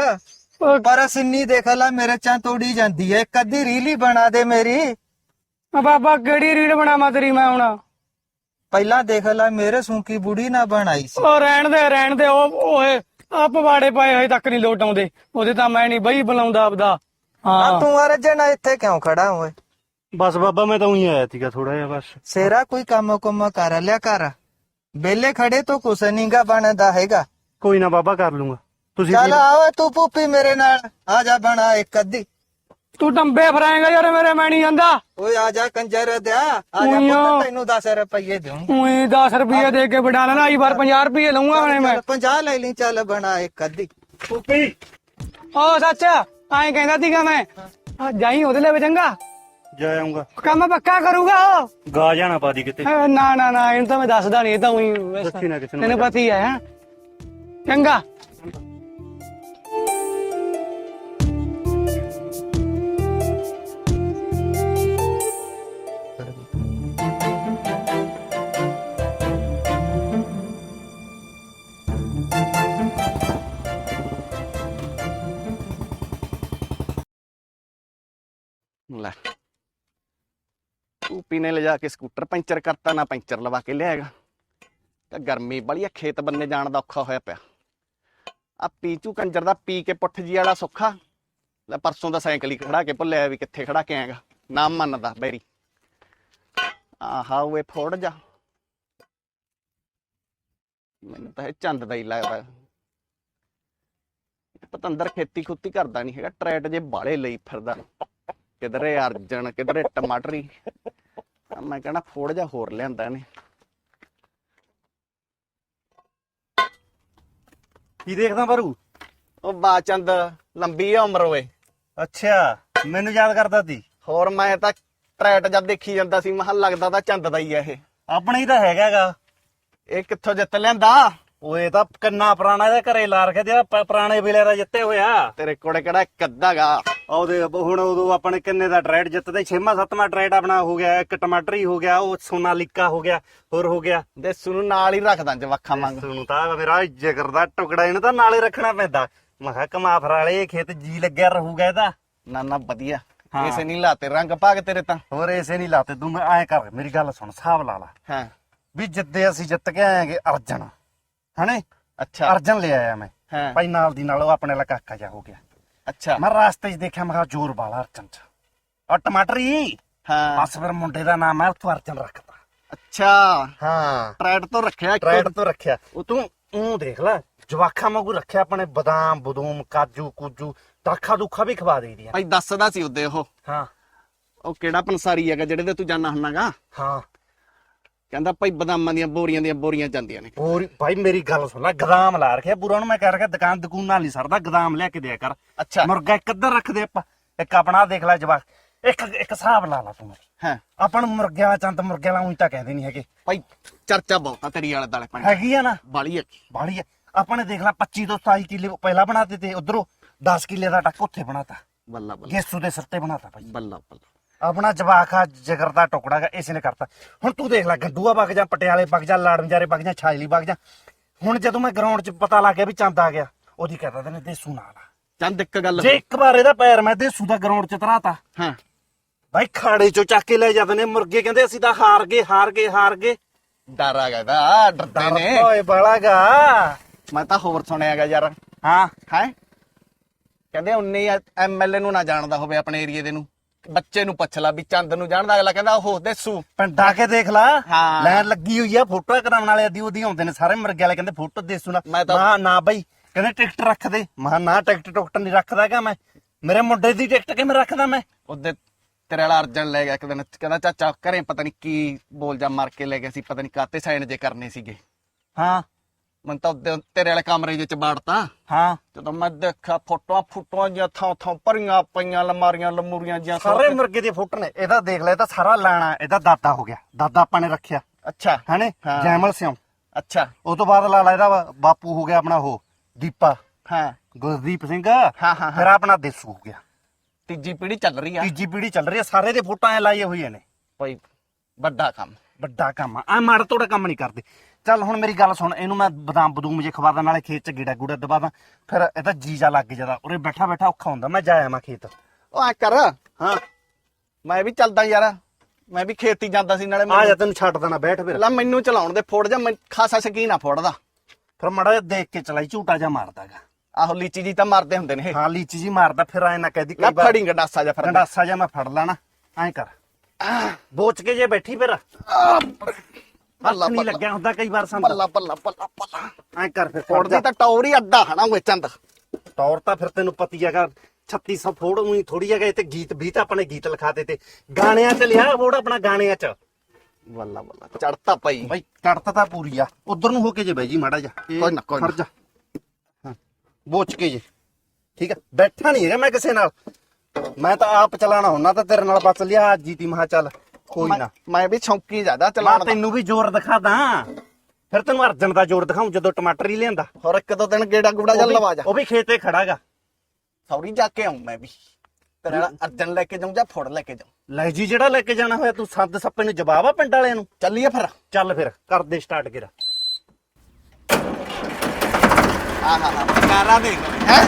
ਪਰ ਸਿੰਨੀ ਦੇਖ ਲੈ ਮੇਰੇ ਚਾਂ ਤੋੜੀ ਜਾਂਦੀ ਇੱਕ ਅੱਧੀ ਰੀਲੀ ਬਣਾ ਦੇ ਮੇਰੀ। ਆ ਬਾਬਾ ਕਿਹੜੀ ਰੀੜ ਬਣਾਵਾਂ ਤੇਰੀ ਮੈਂ ਹੁਣ? ਪਹਿਲਾਂ ਦੇਖ ਲੈ ਮੇਰੇ ਸੂਕੀ ਬੁੜੀ ਨਾ ਬਣਾਈ ਸੀ। ਉਹ ਰਹਿਣ ਦੇ ਰਹਿਣ ਦੇ। ਓਏ ਆ ਪਵਾੜੇ ਪਾਏ ਹੋਏ ਤੱਕ ਨਹੀਂ ਲੋਟ ਆਉਂਦੇ। ਉਹਦੇ ਤਾਂ ਮੈਂ ਨਹੀਂ ਬਈ ਬੁਲਾਉਂਦਾ ਆਪਦਾ। ਆ ਹਾਂ ਤੂੰ ਅਰਜਨ ਇੱਥੇ ਕਿਉਂ ਖੜਾ ਓਏ? ਬਸ ਬਾਬਾ ਮੈਂ ਤਾਂ ਉਹੀ ਆਇਆ ਸੀਗਾ ਥੋੜਾ ਜਿਹਾ ਬਸ। ਸੇਰਾ ਕੋਈ ਕੰਮ ਕੁਮ ਕਰ ਲਿਆ ਕਰ। ਬੇਲੇ ਖੜੇ ਤੋਂ ਕੁਛ ਨਹੀਂਗਾ ਬਣਦਾ ਹੈਗਾ। ਕੋਈ ਨਾ ਬਾਬਾ ਕਰ ਲੂੰਗਾ। ਤੁਸੀਂ ਚੱਲ ਆਓ ਤੂੰ ਪੂਪੀ ਮੇਰੇ ਨਾਲ। ਆ ਜਾ ਬਣਾ ਇੱਕ ਅੱਧੀ। ਤੂੰ ਡੰਬੇ ਫਰਾਏਗਾ ਯਾਰ ਮੇਰੇ ਮੈਂ ਨਹੀਂ ਜਾਂਦਾ। ਓਏ ਆ ਜਾ ਕੰਜਰ ਦਿਆ ਆ ਜਾ। ਪੁੱਤ ਤੈਨੂੰ 10 ਰੁਪਏ ਦੇਉਂ ਉਹੀ 10 ਰੁਪਏ ਦੇ ਕੇ ਵਡਾ ਲੈਣਾ ਆਈ ਵਾਰ 50 ਰੁਪਏ ਲਊਂਗਾ ਹੁਣੇ ਮੈਂ। 50 ਲੈ ਲਈ ਚੱਲ ਬਣਾ ਇੱਕ ਅੱਧੀ। ਪੂਪੀ ਓ ਸੱਚ ਐਂ ਕਹਿੰਦਾ ਸੀਗਾ ਮੈਂ। ਆ ਜਾਈ ਉਹਦੇ ਲਈ ਚੰਗਾ। ਜਾ ਆਉਂਗਾ ਕੰਮ ਪੱਕਾ ਕਰੂਗਾ ਉਹ? ਗਾ ਜਾਣਾ ਪਾਦੀ ਕਿਤੇ। ਨਾ ਨਾ ਨਾ ਇਹਨੂੰ ਤਾਂ ਮੈਂ ਦੱਸਦਾ ਨਹੀਂ ਇਹ ਤਾਂ ਉਹੀ ਦੱਸੀ ਨਾ ਕਿਸੇ ਨੂੰ ਤੈਨੂੰ ਪਤਾ ਹੀ ਹੈ ਹੈਂ? ਚੰਗਾ। ਲੈ ਪੂਪੀ ਨੇ ਲਿਜਾ ਕੇ ਸਕੂਟਰ ਪੈਂਚਰ ਕਰਤਾ, ਨਾ ਪੈਂਚਰ ਲਵਾ ਕੇ ਲਿਆਏਗਾ। ਤਾਂ ਗਰਮੀ ਬੜੀ ਆ, ਖੇਤ ਬੰਨੇ ਜਾਣ ਦਾ ਔਖਾ ਹੋਇਆ ਪਿਆ। ਆ ਪੀਚੂ ਕੰਜਰ ਦਾ ਪੀ ਕੇ ਪੁੱਠ ਜੀ ਵਾਲਾ ਸੁੱਖਾ। ਲੈ ਪਰਸੋਂ ਦਾ ਸਾਈਕਲ ਹੀ ਖੜਾ ਕੇ ਭੁੱਲਿਆ ਵੀ ਕਿੱਥੇ ਖੜਾ ਕੇ ਆਏਗਾ। ਨਾ ਮੰਨਦਾ ਬੈਰੀ। ਆਹਾ ਓਏ ਫੋੜ ਜਾ। ਮੈਨੂੰ ਤਾਂ ਇਹ ਚੰਦ ਦਾ ਹੀ ਲੱਗਦਾ। ਪਤੰਦਰ ਖੇਤੀ ਖੁੱਤੀ ਕਰਦਾ ਨਹੀਂ ਹੈਗਾ, ਟਰੈਟ ਜੇ ਬਾਲੇ ਲਈ ਫਿਰਦਾ। ਕਿਧਰੇ ਅਰਜਨ ਕਿਧਰੇ ਟਮਾਟਰੀ। ਮੈਂ ਕਹਿੰਦਾ ਫੋੜ ਜਾ ਹੋਰ ਲਿਆਂਦਾ ਇਹਨੇ। ਕੀ ਦੇਖਦਾ ਬਾਰੂ? ਉਹ ਬਾਚੰਦ ਲੰਬੀ ਆ ਉਮਰ ਓਏ। ਅੱਛਾ ਮੈਨੂੰ ਯਾਦ ਕਰਦਾ ਸੀ। ਹੋਰ ਮੈਂ ਤਾਂ ਟਰੈਟ ਜਦ ਦੇਖੀ ਜਾਂਦਾ ਸੀ ਮਹਲ ਲੱਗਦਾ ਤਾਂ ਚੰਦ ਦਾ ਹੀ ਆ ਇਹ। ਆਪਣੇ ਹੀ ਤਾਂ ਹੈਗਾਗਾ ਇਹ ਕਿੱਥੋਂ ਜਿੱਤ ਲਿਆਂਦਾ? ਓਏ ਤਾਂ ਕਿੰਨਾ ਪੁਰਾਣਾ ਇਹਦੇ ਘਰੇ ਲਾ ਰਖਿਆ ਤੇ ਪੁਰਾਣੇ ਵੇਲੇ ਦਾ ਜਿੱਤੇ ਹੋਇਆ। ਤੇਰੇ ਕੋਲੇ ਕਿਹੜਾ ਇੱਕ ਉਹਦੇ ਹੁਣ ਉਦੋਂ ਆਪਣੇ ਕਿੰਨੇ ਦਾ ਟ੍ਰੈਡ ਜਿੱਤਦੇ ਛੇਵਾਂ ਸੱਤਵਾਂ ਟ੍ਰੈਡ ਆਪਣਾ ਹੋ ਗਿਆ ਇੱਕ ਟਮਾਟਰੀ ਹੋ ਗਿਆ ਉਹ ਸੋਨਾਲੀਕਾ ਹੋ ਗਿਆ ਹੋਰ ਹੋ ਗਿਆ। ਦੇਸੂ ਨੂੰ ਨਾਲ ਹੀ ਰੱਖਦਾ ਜਵਾਖਾ ਮੰਗ ਸੁਣੂ ਤਾਂ ਮੇਰਾ ਜਿਗਰ ਦਾ ਟੁਕੜਾ ਇਹਨੂੰ ਤਾਂ ਨਾਲੇ ਰੱਖਣਾ ਪੈਂਦਾ। ਮੈਂ ਕਿਹਾ ਕਮਾਫਰ ਵਾਲੇ ਖੇਤ ਜੀ ਲੱਗਿਆ ਰਹੂਗਾ ਇਹਦਾ। ਨਾ ਨਾ ਵਧੀਆ। ਇਸੇ ਨਹੀਂ ਲਾਤੇ ਰੰਗ ਭਾਗ ਤੇਰੇ ਤਾਂ। ਹੋਰ ਐਸੇ ਨਹੀਂ ਲਾਤੇ ਤੂੰ ਮੈਂ ਐ ਕਰ ਮੇਰੀ ਗੱਲ ਸੁਣ ਹਿਸਾਬ ਲਾ ਲਾ। ਹਾਂ। ਵੀ ਜਿੱਦੇ ਅਸੀਂ ਜਿੱਤ ਕੇ ਆਏਗੇ ਅਰਜਨ। ਹਨੇ? ਅੱਛਾ। ਅਰਜਨ ਲੈ ਆਇਆ ਮੈਂ। ਹਾਂ। ਭਾਈ ਨਾਲ ਦੀ ਨਾਲ ਉਹ ਆਪਣੇ ਵਾਲਾ ਕਾਕਾ ਜਾ ਹੋ ਗਿਆ। ਅੱਛਾ। ਮੈਂ ਰਾਸਤੇ 'ਚ ਦੇਖਿਆ ਮੈਂ ਕਿਹਾ ਜ਼ੋਰ ਵਾਲਾ ਅਰਜਨ 'ਚ। ਔਰ ਟਮਾਟਰੀ ਹਾਂ। ਬਸ ਫਿਰ ਮੁੰਡੇ ਦਾ ਨਾਮ ਹੈ ਉੱਥੋਂ ਅਰਜਨ ਰੱਖਤਾ। ਅੱਛਾ। ਹਾਂ। ਟਰੈਟ ਤੋਂ ਰੱਖਿਆ। ਟ੍ਰੈਡ ਤੋਂ ਰੱਖਿਆ। ਉਹ ਤੂੰ ਉਹ ਦੇਖ ਲੈ ਜਵਾਖਾਂ ਵਾਂਗੂ ਰੱਖਿਆ ਆਪਣੇ ਬਦਾਮ ਬਦੂਮ ਕਾਜੂ ਕੂਜੂ ਦਾਖਾ ਦੁੱਖਾ ਵੀ ਖਵਾ ਦੇਈਦੀਆਂ ਭਾਈ ਦੱਸਦਾ ਸੀ ਉਹਦੇ ਉਹ। ਹਾਂ। ਉਹ ਕਿਹੜਾ ਪੰਸਾਰੀ ਹੈਗਾ ਜਿਹੜੇ ਤੇ ਤੂੰ ਜਾਣਾ ਹੁੰਨਾਗਾ? ਹਾਂ। ਕਹਿੰਦਾ ਭਾਈ ਬਦਾਮਾਂ ਦੀਆਂ ਬੋਰੀਆਂ ਦੀਆਂ ਬੋਰੀਆਂ ਜਾਂਦੀਆਂ ਨੇ। ਹੋਰ ਭਾਈ ਮੇਰੀ ਗੱਲ ਸੁਣ ਲੈ ਗਦਾਮ ਲਾ ਰਖਿਆ ਪੂਰਾ ਨੂੰ ਮੈਂ ਕਹਿ ਰਖਿਆ ਦੁਕਾਨ ਦਕੂਨ ਨਾਲ ਨਹੀਂ ਸਰਦਾ ਗਦਾਮ ਲਿਆ ਕੇ ਦਿਆ ਕਰ। ਅੱਛਾ। ਮੁਰਗਾ ਇੱਕ ਅੱਧਰ ਰੱਖਦੇ ਆਪਾਂ ਇੱਕ ਆਪਣਾ ਦੇਖ ਲੈ ਜਵਾਕ ਇੱਕ ਇੱਕ ਹਿਸਾਬ ਲਾ ਲਾ ਤੂੰ ਹਾਂ। ਆਪਾਂ ਨੂੰ ਮੁਰਗਿਆਂ ਚੰਦ ਮੁਰਗਿਆਂ ਉਂਝ ਤਾਂ ਕਹਿੰਦੇ ਨਹੀਂ ਹੈਗੇ। ਭਾਈ ਚਰਚਾ ਬਹੁਤ ਆ ਤੇਰੀ ਵਾਲੇ ਦਾਲੇ ਪਿੰਡ ਹੈਗੀ ਆ ਨਾ? ਬਾਲੀ ਹੈ ਬਾੜੀ ਆ। ਆਪਾਂ ਨੇ ਦੇਖ ਲੈ 25 ਤੋਂ 27 ਕਿੱਲੇ ਪਹਿਲਾਂ ਬਣਾਤੇ ਤੇ ਉਧਰੋਂ 10 ਕਿੱਲੇ ਦਾ ਟੱਕ ਉੱਥੇ ਬਣਾਤਾ। ਬੱਲਾ ਬੱਲਾ। ਗੇਸੂ ਦੇ ਸਿਰ ਤੇ ਬਣਾਤਾ ਭਾਈ। ਬੱਲਾ ਬੱਲਾ। ਆਪਣਾ ਜਵਾਕ ਆ ਜਿਗਰ ਦਾ ਟੁਕੜਾ ਗਾ ਇਸ ਨੇ ਕਰਤਾ। ਹੁਣ ਤੂੰ ਦੇਖ ਲੈ ਗੰਡੂਆ ਵਗ ਜਾ ਪਟਿਆਲੇ ਵਗ ਜਾ ਲਾੜਮਜਾਰੇ ਵਗ ਜਾ ਛਾਜਲੀ ਵਗ ਜਾ। ਹੁਣ ਜਦੋਂ ਮੈਂ ਗਰਾਊਂਡ 'ਚ ਪਤਾ ਲੱਗ ਗਿਆ ਵੀ ਚੰਦ ਆ ਗਿਆ ਉਹਦੀ ਕਹਿੰਦਾ ਤੈਨੂੰ ਦੇਸੂ ਨਾਲ ਆ। ਚੰਦ ਇੱਕ ਗੱਲ ਜੇ ਇੱਕ ਵਾਰ ਇਹਦਾ ਪੈਰ ਮੈਂ ਦੇਸੂ ਦਾ ਗਰਾਊਂਡ 'ਚ ਤਰਾਤਾ ਹਾਂ। ਭਾਈ ਖਾੜੇ 'ਚੋਂ ਚੱਕ ਕੇ ਲੈ ਜਾਂਦੇ ਨੇ ਮੁਰਗੇ ਕਹਿੰਦੇ ਅਸੀਂ ਤਾਂ ਹਾਰ ਗਏ ਹਾਰ ਗਏ ਹਾਰ ਗਏ। ਡਰ ਆ ਗਿਆ ਦਾ ਡਰਦੇ ਨੇ। ਓਏ ਬਲਾਗਾ ਮੈਂ ਤਾਂ ਹੋਰ ਸੁਣਿਆਗਾ ਯਾਰ। ਹਾਂ। ਹੈ? ਕਹਿੰਦੇ ਉਨੇ ਐਮਐਲਏ ਨੂੰ ਨਾ ਜਾਣਦਾ ਹੋਵੇ ਆਪਣੇ ਏਰੀਏ ਦੇ ਨੂੰ। ਬੱਚੇ ਨੂੰ ਪੁੱਛ ਲਾ ਵੀ ਚੰਦ ਨੂੰ ਜਾਣਦਾ ਅਗਲਾ ਕਹਿੰਦਾ ਉਹ ਦੇਸੂ ਪਿੰਡਾ ਕੇ ਦੇਖ ਲਾ। ਹਾਂ। ਲੈਣ ਲੱਗੀ ਹੋਈ ਆ ਫੋਟੋ ਕਰਾਉਣ ਵਾਲੇ ਅੱਧੀ ਉਹਦੀ ਆਉਂਦੇ ਨੇ ਸਾਰੇ ਮੁਰਗੇ ਵਾਲੇ ਕਹਿੰਦੇ ਫੋਟੋ ਦੇਸੂ ਨਾ। ਮੈਂ ਤਾਂ- ਨਾ ਬਈ ਕਹਿੰਦੇ ਟਿਕਟ ਰੱਖ ਦੇ। ਮਾ ਨਾ ਟਿਕਟ ਟੁਕਟ ਨਹੀਂ ਰੱਖਦਾਗਾ ਮੈਂ। ਮੇਰੇ ਮੁੰਡੇ ਦੀ ਟਿਕਟ ਕਿਵੇਂ ਰੱਖਦਾ ਮੈਂ? ਉਹਦੇ ਤੇਰੇ ਵਾਲਾ ਅਰਜਨ ਲੈ ਗਿਆ ਇੱਕ ਦਿਨ ਕਹਿੰਦਾ ਚਾਚਾ ਘਰੇ ਪਤਾ ਨਹੀਂ ਕੀ ਬੋਲ ਜਾ ਮਾਰ ਕੇ ਲੈ ਗਿਆ ਸੀ ਪਤਾ ਨਹੀਂ ਕਾਤੇ ਸਾਈਨ ਜੇ ਕਰਨੇ ਸੀਗੇ। ਹਾਂ। ਮੈਂ ਤਾਂ ਤੇਰੇ ਵਾਲੇ ਕਮਰੇ ਵਿੱਚ ਬਾੜਤਾ ਹਾਂ। ਜਦੋਂ ਮੈਂ ਦੇਖਿਆ ਫੋਟੋਆਂ ਫੋਟੋਆਂ ਜਿਹਾ ਥਾਂ ਥਾਂ ਭਰੀਆਂ ਪਈਆਂ ਲਮਾਰੀਆਂ ਲਮੂਰੀਆਂ ਜਿਹੀਆਂ ਸਾਰੇ ਮੁਰਗੇ ਦੇ ਫੋਟੋ ਨੇ। ਇਹਦਾ ਦੇਖ ਲੈ ਇਹ ਤਾਂ ਸਾਰਾ ਲਾਣਾ ਇਹਦਾ ਦਾਦਾ ਹੋ ਗਿਆ। ਦਾਦਾ ਆਪਾਂ ਨੇ ਰੱਖਿਆ। ਅੱਛਾ। ਹਨੇ? ਹਾਂ। ਜੈਮਲ ਸਿਉ। ਅੱਛਾ। ਉਸ ਤੋਂ ਬਾਅਦ ਲਾ ਲਾ ਇਹਦਾ ਵਾ- ਬਾਪੂ ਹੋ ਗਿਆ ਆਪਣਾ ਉਹ ਦੀਪਾ। ਹਾਂ। ਗੁਰਦੀਪ ਸਿੰਘ। ਹਾਂ, ਹਾਂ। ਫਿਰ ਆਪਣਾ ਦੇਸੂ ਹੋ ਗਿਆ। ਤੀਜੀ ਪੀੜ੍ਹੀ ਚੱਲ ਰਹੀ ਆ। ਤੀਜੀ ਪੀੜ੍ਹੀ ਚੱਲ ਰਹੀ ਹੈ ਸਾਰੇ ਦੇ ਫੋਟੋ ਐ ਲਾਈਏ ਹੋਈਆਂ ਨੇ। ਭਾਈ ਵੱਡਾ ਕੰਮ। ਵੱਡਾ ਕੰਮ ਆ। ਆ ਮਾੜਾ ਤੋੜਾ ਕੰਮ ਨਹੀਂ ਕਰਦੇ। ਚੱਲ ਹੁਣ ਮੇਰੀ ਗੱਲ ਸੁਣ ਇਹਨੂੰ ਮੈਂ ਬਦਾਮ ਬਦੂਮ ਜੇ ਖਵਾ ਦਾਂ ਨਾਲੇ ਖੇਤ ਚ ਗੀੜਾ ਗੂੜਾ ਦਬਾ ਦਾਂ ਫਿਰ ਇਹ ਤਾਂ ਜੀਜਾ ਲੱਗ ਜਾਂਦਾ। ਉਰੇ ਬੈਠਾ ਬੈਠਾ ਔਖਾ ਹੁੰਦਾ ਮੈਂ ਜਾਇਆ ਮੈਂ ਖੇਤ। ਉਹ ਐ ਕਰ ਹਾਂ। ਮੈਂ ਵੀ ਚੱਲਦਾ ਯਾਰ ਮੈਂ ਵੀ ਖੇਤੀ ਜਾਂਦਾ ਸੀ ਨਾਲੇ ਆ ਜਾ ਤੈਨੂੰ ਛੱਡ ਦੇਣਾ ਬੈਠ ਫਿਰ। ਲੈ ਮੈਨੂੰ ਚਲਾਉਣ ਦੇ ਫੋੜ ਜਾ ਮੈਂ ਖਾਸਾ ਸ਼ਕੀਨ ਆ ਫੋੜਦਾ। ਫਿਰ ਮਾੜਾ ਜਿਹਾ ਦੇਖ ਕੇ ਚਲਾਈ ਝੂਟਾ ਜਾ ਮਾਰਦਾਗਾ। ਆਹੋ ਲੀਚੀ ਜੀ ਤਾਂ ਮਾਰਦੇ ਹੁੰਦੇ ਨੇ ਇਹ। ਹਾਂ ਲੀਚੀ ਜੀ ਮਾਰਦਾ ਫਿਰ ਐ ਨਾ ਕਹਿਦੀ ਲੈ ਫੜੀ ਗੰਡਾਸਾ ਜਾ ਫਿਰ ਗੰਡਾਸਾ ਜਾ ਮੈਂ ਫੜ ਲਾਣਾ ਐਂ ਕਰ। ਬੋਚ ਕੇ ਜੇ ਬੈਠੀ ਫਿਰ। ਹੱਥ ਨਹੀਂ ਲੱਗਿਆ ਹੁੰਦਾ ਕਈ ਵਾਰ ਸੰਦ ਬੱਲਾ ਬੱਲਾ ਬੱਲਾ ਬੱਲਾ ਐਂ ਕਰ ਫਿਰ ਫੋੜਦੀ ਤਾਂ ਟੌਰ ਹੀ ਅੱਡਾ ਹਨਾ ਉਹ ਚੰਦ ਤੌਰ ਤਾਂ ਫਿਰ ਤੈਨੂੰ ਪਤੀ ਹੈਗਾ 3600 ਫੋੜ ਉਹੀ ਥੋੜੀ ਹੈਗਾ ਤੇ ਗੀਤ ਵੀ ਤਾਂ ਆਪਣੇ ਗੀਤ ਲਿਖਾਤੇ ਤੇ। ਗਾਣਿਆਂ ਚ ਲਿਆ ਫੋੜ ਆਪਣਾ ਗਾਣਿਆਂ ਚ। ਬੱਲਾ ਬੱਲਾ ਚੜਤਾ ਪਈ ਬਾਈ ਕੱਟਤਾ ਤਾਂ ਪੂਰੀ ਆ। ਉਧਰ ਨੂੰ ਹੋ ਕੇ ਜੇ ਬਾਈ ਜੀ ਮਾੜਾ ਜਾ ਕੋਈ ਨਾ, ਕੋਈ ਨਾ। ਜਾ। ਹਾਂ। ਬੋਚ ਕੇ ਜੇ। ਠੀਕ ਆ? ਬੈਠਾ ਨਹੀਂ ਹੈਗਾ ਮੈਂ ਕਿਸੇ ਨਾਲ। ਮੈਂ ਤਾਂ ਆਪ ਚਲਾਣਾ ਹੁੰਨਾ ਤਾਂ ਤੇਰੇ ਨਾਲ ਬਸ ਲਿਆ ਜੀਤੀ ਮਹਾ ਚੱਲ। ਕੋਈ ਨਾ। ਮੈਂ ਵੀ ਛੌਂਕੀ ਜ਼ਿਆਦਾ ਮੈਂ ਚਲਾਉਣ ਦਾ। ਤੈਨੂੰ ਵੀ ਜ਼ੋਰ ਦਿਖਾਦਾ ਫਿਰ ਤੈਨੂੰ ਅਰਜਨ ਦਾ ਜ਼ੋਰ ਦਿਖਾਉਂ ਜਦੋਂ ਟਮਾਟਰ ਹੀ ਲਿਆਂਦਾ। ਹੋਰ ਇੱਕ ਦੋ ਦਿਨ ਗੇੜਾ ਗੂੜਾ ਉਹ ਵੀ- ਲਵਾ ਜਾ। ਉਹ ਵੀ ਖੇਤੇ ਖੜਾਗਾ। ਸੌਰੀ ਜਾ ਕੇ ਆਉਂ ਮੈਂ ਵੀ। ਤੇਰੇ ਨਾਲ ਅਰਜਨ ਲੈ ਕੇ ਜਾਉਂ ਜਾਂ ਫੋੜ ਲੈ ਕੇ ਜਾਉਂ ਲੈ ਜੀ ਜਿਹੜਾ ਲੈ ਕੇ ਜਾਣਾ ਹੋਇਆ ਤੂੰ ਸੱਦ ਸੱਪੇ ਨੂੰ ਜਵਾਬ ਆ ਪਿੰਡ ਵਾਲਿਆਂ ਨੂੰ? ਚੱਲੀਏ ਫਿਰ। ਚੱਲ ਫਿਰ ਕਰ ਦੇ ਸਟਾਰਟ ਕਿਰਾ ਆਹਾ ਹਾ ਕਾਰਾ ਦੇਖ। ਹੈ?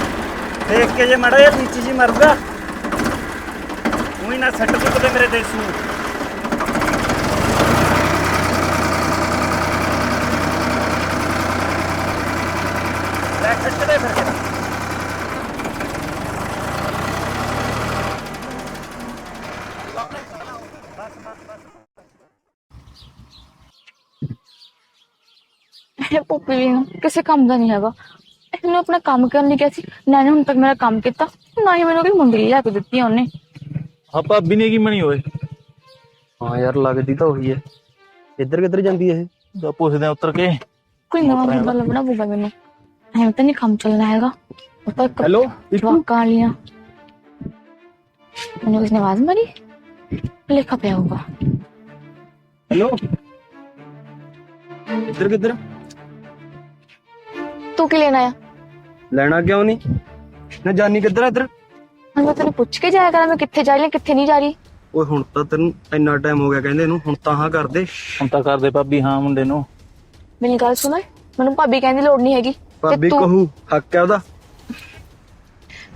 ਦੇਖ ਕੇ ਜੇ ਮੜਾ ਜਿਹਾ ਨੀਚੀ ਜੀ ਮਰਦਾ। ਉਹੀ ਨਾ ਸੱਟ ਸੁੱਟ ਦੇ ਮੇਰੇ ਦੇਸੂ ਲੈ ਫਿਰ। ਇਹ ਪੁੱਪੀ ਵੀ ਨਾ ਕਿਸੇ ਕੰਮ ਦਾ ਨਹੀਂ ਹੈਗਾ। ਇਹਨੂੰ ਆਪਣਾ ਕੰਮ ਕਰਨ ਲਈ ਕਿਹਾ ਸੀ। ਨਾ ਇਹਨੇ ਹੁਣ ਤੱਕ ਮੇਰਾ ਕੰਮ ਕੀਤਾ। ਨਾ ਹੀ ਮੈਨੂੰ ਕੋਈ ਮੁੰਦਰੀ ਲਿਆ ਕੇ ਦਿੱਤੀ ਆ ਉਹਨੇ। ਆ ਭਾਬੀ ਨੇ ਕੀ ਬਣੀ ਓਏ? ਹਾਂ ਯਾਰ ਲੱਗਦੀ ਤਾਂ ਉਹੀ ਹੈ। ਇੱਧਰ ਕਿੱਧਰ ਜਾਂਦੀ ਇਹ? ਦਾ ਪੁੱਛਦੇ ਆ ਉੱਤਰ ਕੇ। ਕੋਈ ਨਵਾਂ ਮੁੰਡਾ ਲੱਭਣਾ ਪਊਗਾ ਮੈਨੂੰ। ਐਵੇਂ ਤਾਂ ਨਹੀਂ ਕੰਮ ਚੱਲਣਾ ਹੈਗਾ ਉਹ ਤਾਂ ਇੱਕ ਹੈਲੋ ਜਵਾਕਾਂ ਵਾਲੀਆਂ ਮੈਨੂੰ ਕਿਸਨੇ ਆਵਾਜ਼ ਮਾਰੀ ਲੇਖਾ ਪਿਆ ਹੋਊਗਾ ਹੈਲੋ ਇੱਧਰ ਕਿੱਧਰ ਤੂੰ ਕੀ ਲੈਣਾ ਆ ਲੈਣਾ ਕਿਉਂ ਨਹੀਂ ਨਾ ਜਾਨੀ ਕਿੱਧਰ ਆ ਇੱਧਰ ਹੁਣ ਮੈਂ ਤੈਨੂੰ ਪੁੱਛ ਕੇ ਜਾਇਆ ਕਰਾਂ ਮੈਂ ਕਿੱਥੇ ਜਾ ਰਹੀ ਹਾਂ ਕਿੱਥੇ ਨਹੀਂ ਜਾ ਰਹੀ ਓਏ ਹੁਣ ਤਾਂ ਤੈਨੂੰ ਇੰਨਾ ਟਾਈਮ ਹੋ ਗਿਆ ਕਹਿੰਦੇ ਨੂੰ ਹੁਣ ਤਾਂ ਹਾਂ ਕਰਦੇ ਹੁਣ ਤਾਂ ਕਰਦੇ ਭਾਬੀ ਹਾਂ ਮੁੰਡੇ ਨੂੰ ਮੇਰੀ ਗੱਲ ਸੁਣ ਮੈਨੂੰ ਭਾਬੀ ਕਹਿਣ ਦੀ ਲੋੜ ਨਹੀਂ ਹੈਗੀ ਭਾਬੀ ਤੂੰ ਕਹੂ ਹੱਕ ਹੈ ਉਹਦਾ?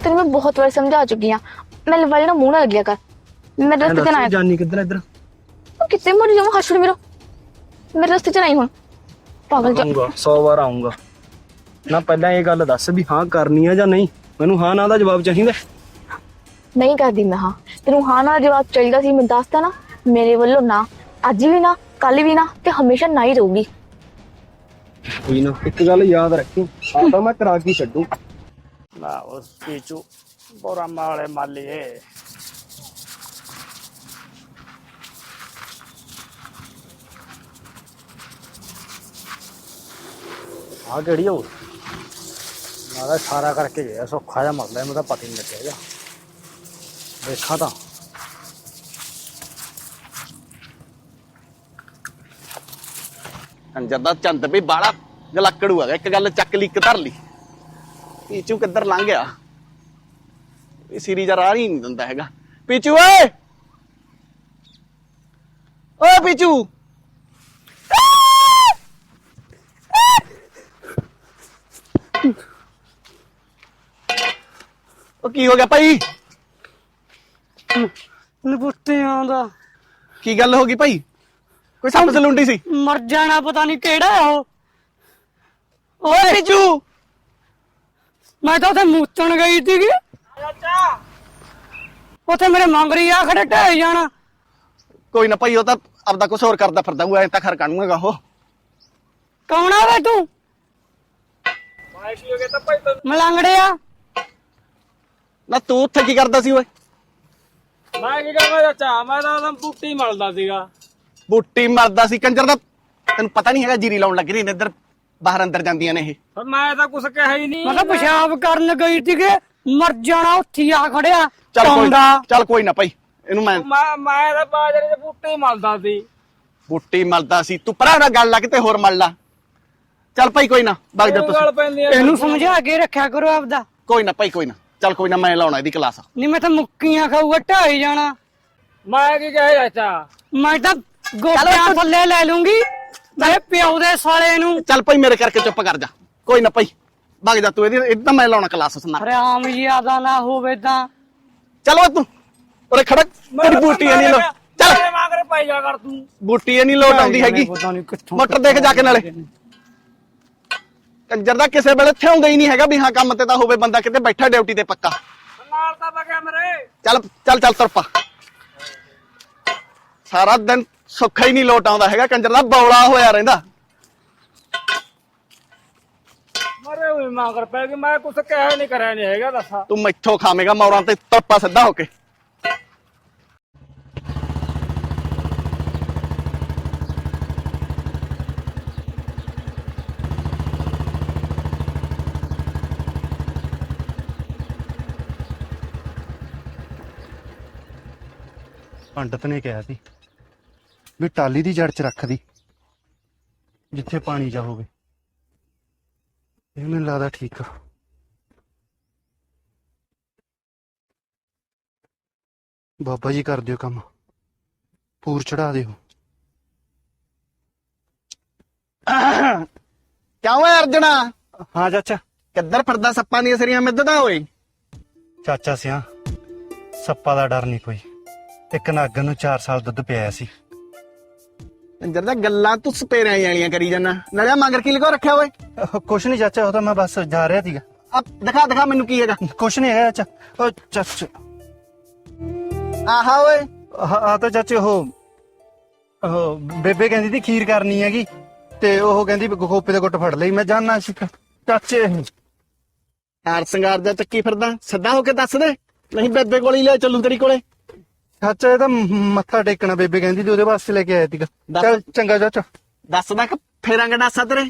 ਤੈਨੂੰ ਮੈਂ ਬਹੁਤ ਵਾਰ ਸਮਝਾ ਚੁੱਕੀ ਆ ਮੈਂ ਵਾਲੇ ਨਾਲ ਮੂੰਹ ਨਾ ਲੱਗਿਆ ਕਰ। ਮੇਰੇ ਰਸਤੇ ਤੇ ਨਾ ਆਇਆ ਜਾਨੀ ਕਿੱਧਰ ਇੱਧਰ? ਉਹ ਕਿੱਥੇ ਮਰ ਜਾਵਾਂ ਹੱਸੜ ਮੇਰਾ ਮੇਰੇ ਰਸਤੇ ਚ ਨਹੀਂ ਹੁਣ। ਪਾਗਲ ਜਾ ਆਉਂਗਾ 100 ਵਾਰ ਆਉਂਗਾ ਨਾ ਪਹਿਲਾਂ ਇਹ ਗੱਲ ਦੱਸ ਵੀ ਹਾਂ ਕਰਨੀ ਆ ਜਾਂ ਨਹੀਂ। ਮੈਨੂੰ ਹਾਂ ਨਾ ਦਾ ਜਵਾਬ ਚਾਹੀਦਾ। ਨਹੀਂ ਕਰਦੀ ਮੈਂ ਹਾਂ। ਤੈਨੂੰ ਹਾਂ ਨਾਲ ਜਵਾਬ ਚਾਹੀਦਾ ਸੀ ਮੈਂ ਦੱਸਦਾ ਨਾ। ਮੇਰੇ ਵੱਲੋਂ ਨਾ। ਅੱਜ ਵੀ ਨਾ ਕੱਲ ਵੀ ਨਾ ਤੇ ਹਮੇਸ਼ਾ ਨਾ ਹੀ ਰਹੂਗੀ। ਕੋਈ ਨਾ ਇੱਕ ਗੱਲ ਯਾਦ ਰੱਖੀ ਆ ਤਾਂ ਮੈਂ ਕਰਾ ਕੇ ਛੱਡੂ। ਲਾ ਉਸ ਪੀਚੂ ਬੋਰਾ ਮਾਲੇ ਮਾਲੀਏ ਆ ਕਿਹੜੀ ਹੋ ਮਾਰਾ ਸਾਰਾ ਕਰਕੇ ਗਿਆ ਸੌਖਾ ਜਿਹਾ ਮਰਦਾ ਮੈਨੂੰ ਤਾਂ ਪਤਾ ਹੀ ਨਹੀਂ ਲੱਗਿਆ ਦੇਖਾਂ ਤਾਂ। ਕੰਜਰ ਦਾ ਚੰਦ ਵੀ ਬਾਲਾ ਗਲੱਕੜੂ ਹੈਗਾ ਇੱਕ ਗੱਲ ਚੱਕ ਲਈ ਇੱਕ ਧਰ ਲਈ। ਪੀਚੂ ਕਿੱਧਰ ਲੰਘ ਗਿਆ? ਇਹ ਸਿਰੀ ਜਰਾ ਹੀ ਨਹੀਂ ਦਿੰਦਾ ਹੈਗਾ। ਪੀਚੂ ਓਏ! ਓਏ ਪੀਚੂ! ਉਹ ਕੀ ਹੋ ਗਿਆ ਭਾਈ? ਨਬੁੱਤਿਆਂ ਦਾ। ਕੀ ਗੱਲ ਹੋ ਗਈ ਭਾਈ? ਕੋਈ ਸੱਪ ਸਲੁੰਡੀ ਸੀ? ਮਰ ਜਾਣਾ ਪਤਾ ਨਹੀਂ ਕਿਹੜਾ ਹੈ ਉਹ। ਓਏ ਪੀਚੂ ਮੈਂ ਤਾਂ ਉੱਥੇ ਮੂਤਣ ਗਈ ਸੀਗੀ। ਉੱਥੇ ਮੇਰੇ ਮੰਗਰੀ ਆ ਖੜੇ ਢਹਿ ਜਾਣਾ। ਕੋਈ ਨਾ ਭਾਈ ਉਹ ਤਾਂ ਆਪਦਾ ਕੁਝ ਹੋਰ ਕਰਦਾ ਫਿਰਦਾ ਉਹ ਐ ਤਾਂ ਖਰ ਕਾਣੂਗਾ ਉਹ। ਕੌਣ ਆ ਵੇ ਤੂੰ? ਮਲੰਗੜਿਆ ਨਾ ਤੂੰ ਉੱਥੇ ਕੀ ਕਰਦਾ ਸੀ ਓਏ? ਮੈਂ ਕੀ ਕਹਾਂ ਚਾਚਾ ਮੈਂ ਤਾਂ ਉਹਦਾ ਬੂਟੀ ਮਲਦਾ ਸੀਗਾ। ਬੂਟੀ ਮਰਦਾ ਸੀ ਕੰਜਰ ਦਾ। ਤੈਨੂੰ ਪਤਾ ਨਹੀਂ ਹੈਗਾ ਜੀਰੀ ਲਾਉਣ ਲੱਗ ਰਹੀ ਨੇ ਇੱਧਰ ਬਾਹਰ ਅੰਦਰ ਜਾਂਦੀਆਂ ਨੇ ਇਹ। ਮੈਂ ਤਾਂ ਕੁਝ ਕਿਹਾ ਹੀ ਨਹੀਂ। ਮੈਂ ਤਾਂ ਪਿਸ਼ਾਬ ਕਰਨ ਗਈ ਸੀਗੇ ਮਰ ਜਾਣਾ ਉੱਥੇ ਆ ਖੜਿਆ ਚੱਲ ਕੋਈ ਟੌਂਡਾ। ਚੱਲ ਕੋਈ ਨਾ ਭਾਈ ਇਹਨੂੰ ਮੈਂ ਮੈਂ ਮੈਂ ਤਾਂ ਬਾਜਰੇ ਦੇ ਬੂਟੇ ਮਲਦਾ ਸੀ। ਬੂਟੀ ਮਲਦਾ ਸੀ ਤੂੰ ਪਰਾਂ ਨਾ ਗੱਲ ਲਾ ਕਿਤੇ ਹੋਰ ਮਲ ਲਾ। ਚੱਲ ਭਾਈ ਕੋਈ ਨਾ ਵਗ ਜਾ ਤੁਸੀਂ। ਇਹਨੂੰ ਸਮਝਾ ਕੇ ਰੱਖਿਆ ਕਰੋ ਆਪਦਾ। ਕੋਈ ਨਾ ਭਾਈ ਕੋਈ ਨਾ। ਚੱਲ ਕੋਈ ਨਾ ਮੈਂ ਲਾਉਣਾ ਇਹਦੀ ਕਲਾਸ। ਨਹੀਂ ਮੈਂ ਤਾਂ ਮੁੱਕੀਆਂ ਖਾਊਗਾ ਢਾਈ ਜਾਣਾ। ਮੈਂ ਕੀ ਕਹੇ ਚਾਚਾ? ਮੈਂ ਤਾਂ ਗੋਪਿਆਂ ਥੱਲੇ ਲੈ ਲੂੰਗੀ। ਮੇਰੇ ਪਿਓ ਦੇ ਸਾਲੇ ਨੂੰ। ਚੱਲ ਭਾਈ ਮੇਰੇ ਕਰਕੇ ਚੁੱਪ ਕਰ ਜਾ। ਕੋਈ ਨਾ ਭਾਈ। ਵਗ ਜਾ ਤੂੰ ਇਹਦੀ ਇਹਦਾ ਮੈਂ ਲਾਉਣਾ ਕਲਾਸ ਸੁਣਾ ਹਰਾਮ ਜ਼ਿਆਦਾ ਨਾ ਹੋਵੇ ਤਾਂ। ਚੱਲ ਓਏ ਤੂੰ। ਉਰੇ ਖੜਕ ਤੇਰੀ ਬੂਟੀ ਨਹੀਂ ਲੋ ਚੱਲ। ਮਾਗਰੇ ਪਾਈ ਜਾ ਕਰ ਤੂੰ। ਬੂਟੀ ਨਹੀਂ ਲੋਟ ਆਉਂਦੀ ਹੈਗੀ। ਮੋਟਰ ਦੇਖ ਜਾ ਕੇ ਨਾਲੇ। ਕੰਜਰ ਦਾ ਕਿਸੇ ਵੇਲੇ ਇੱਥੇ ਹੁੰਦਾ ਹੀ ਨਹੀਂ ਹੈਗਾ ਵੀ ਹਾਂ ਕੰਮ ਤੇ ਤਾਂ ਹੋਵੇ ਬੰਦਾ ਕਿਤੇ ਬੈਠਾ ਡਿਊਟੀ ਤੇ ਪੱਕਾ। ਨਾਲ ਤਾਂ ਬਗਿਆ ਮੇਰੇ ਚੱਲ ਚੱਲ ਚੱਲ ਤੁਰਪਾ ਸਾਰਾ ਦਿਨ ਸੁੱਖਾ ਹੀ ਨਹੀਂ ਲੋਟ ਆਉਂਦਾ ਹੈਗਾ ਕੰਜਰ ਦਾ ਬੌਲਾ ਹੋਇਆ ਰਹਿੰਦਾ। ਮਰੇ ਹੋਏ ਮਾਗਰ ਪੈ ਗਈ ਮੈਂ ਕੁਛ ਕਹਿ ਨਹੀਂ ਕਰਿਆ ਨਹੀਂ ਹੈਗਾ ਦੱਸਾ। ਤੂੰ ਮੈਥੋਂ ਖਾਵੇਂਗਾ ਮੌਰਾਂ ਤੇ ਤੁਰਪਾ ਸਿੱਧਾ ਹੋ ਕੇ। ਪੰਡਤ ਨੇ ਕਿਹਾ ਸੀ। ਵੀ ਟਾਲੀ ਦੀ ਜੜ 'ਚ ਰੱਖ ਦੀ ਜਿੱਥੇ ਪਾਣੀ ਜਾ ਹੋਵੇ। ਇਹ ਮੈਨੂੰ ਲੱਗਦਾ ਠੀਕ ਆ। ਬਾਬਾ ਜੀ ਕਰ ਦਿਓ ਕੰਮ। ਪੂਰ ਚੜਾ ਦਿਓ। ਕਿਉਂ ਹੈ ਅਰਜਣਾ? ਹਾਂ ਚਾਚਾ। ਕਿੱਧਰ ਫਿਰਦਾ ਸੱਪਾਂ ਦੀਆਂ ਸਰੀਆਂ? ਮਿੱਧਦਾ ਓਏ। ਚਾਚਾ ਸਿਆ ਸੱਪਾ ਦਾ ਡਰ ਨਹੀਂ ਕੋਈ। ਇੱਕ ਨਾਗਨ ਨੂੰ 4 ਸਾਲ ਦੁੱਧ ਪਿਆਇਆ ਸੀ। ਕੰਜਰ ਦਾ ਗੱਲਾਂ ਤੂੰ ਸਪੇਰਿਆਂ ਵਾਲੀਆਂ ਕਰੀ ਜਾਂਦਾ। ਨਾਲੇ ਆਹ ਮਗਰ ਕੀ ਲਗੋ ਰੱਖਿਆ ਓਏ। ਕੁਛ ਨਹੀਂ ਚਾਚਾ ਉਹ ਤਾਂ ਮੈਂ ਬਸ ਜਾ ਰਿਹਾ ਸੀਗਾ। ਆ ਦਿਖਾ ਦਿਖਾ ਮੈਨੂੰ ਕੀ ਹੈਗਾ। ਕੁਛ ਨਹੀਂ ਹੈਗਾ ਚਾਚਾ। ਉਹ ਚਾਚਾ ਆਹਾ ਓਏ। ਆ ਆ ਤਾਂ ਚਾਚੇ ਉਹ ਉਹ ਬੇਬੇ ਕਹਿੰਦੀ ਸੀ ਖੀਰ ਕਰਨੀ ਹੈਗੀ। ਤੇ ਉਹ ਕਹਿੰਦੀ ਵੀ ਖੋਪੇ ਦੇ ਗੁੱਟ ਫੜ ਲਈ। ਮੈਂ ਜਾਣਾ ਸੀ ਚਾਚੇ। ਹਾਰ ਸਿੰਗਾਰ ਦਾ ਚੱਕੀ ਫਿਰਦਾ। ਸਿੱਧਾ ਹੋ ਕੇ ਦੱਸ ਦੇ। ਨਹੀਂ ਬੇਬੇ ਕੋਲ ਹੀ ਲੈ ਚੱਲੂ ਤੇਰੀ ਕੋਲੇ। ਚਾਚਾ ਇਹ ਤਾਂ ਮੱਥਾ ਟੇਕਣਾ ਬੇਬੇ ਕਹਿੰਦੀ ਸੀ ਉਹਦੇ ਵਾਸਤੇ ਲੈ ਕੇ ਆਇਆ ਸੀਗਾ। ਦੱਸ। ਚੱਲ ਚੰਗਾ ਚਾਚਾ। ਦੱਸਦਾ ਕਿ ਫੇਰਾਂਗੇ ਡਾਸਾ ਤੇਰੇ?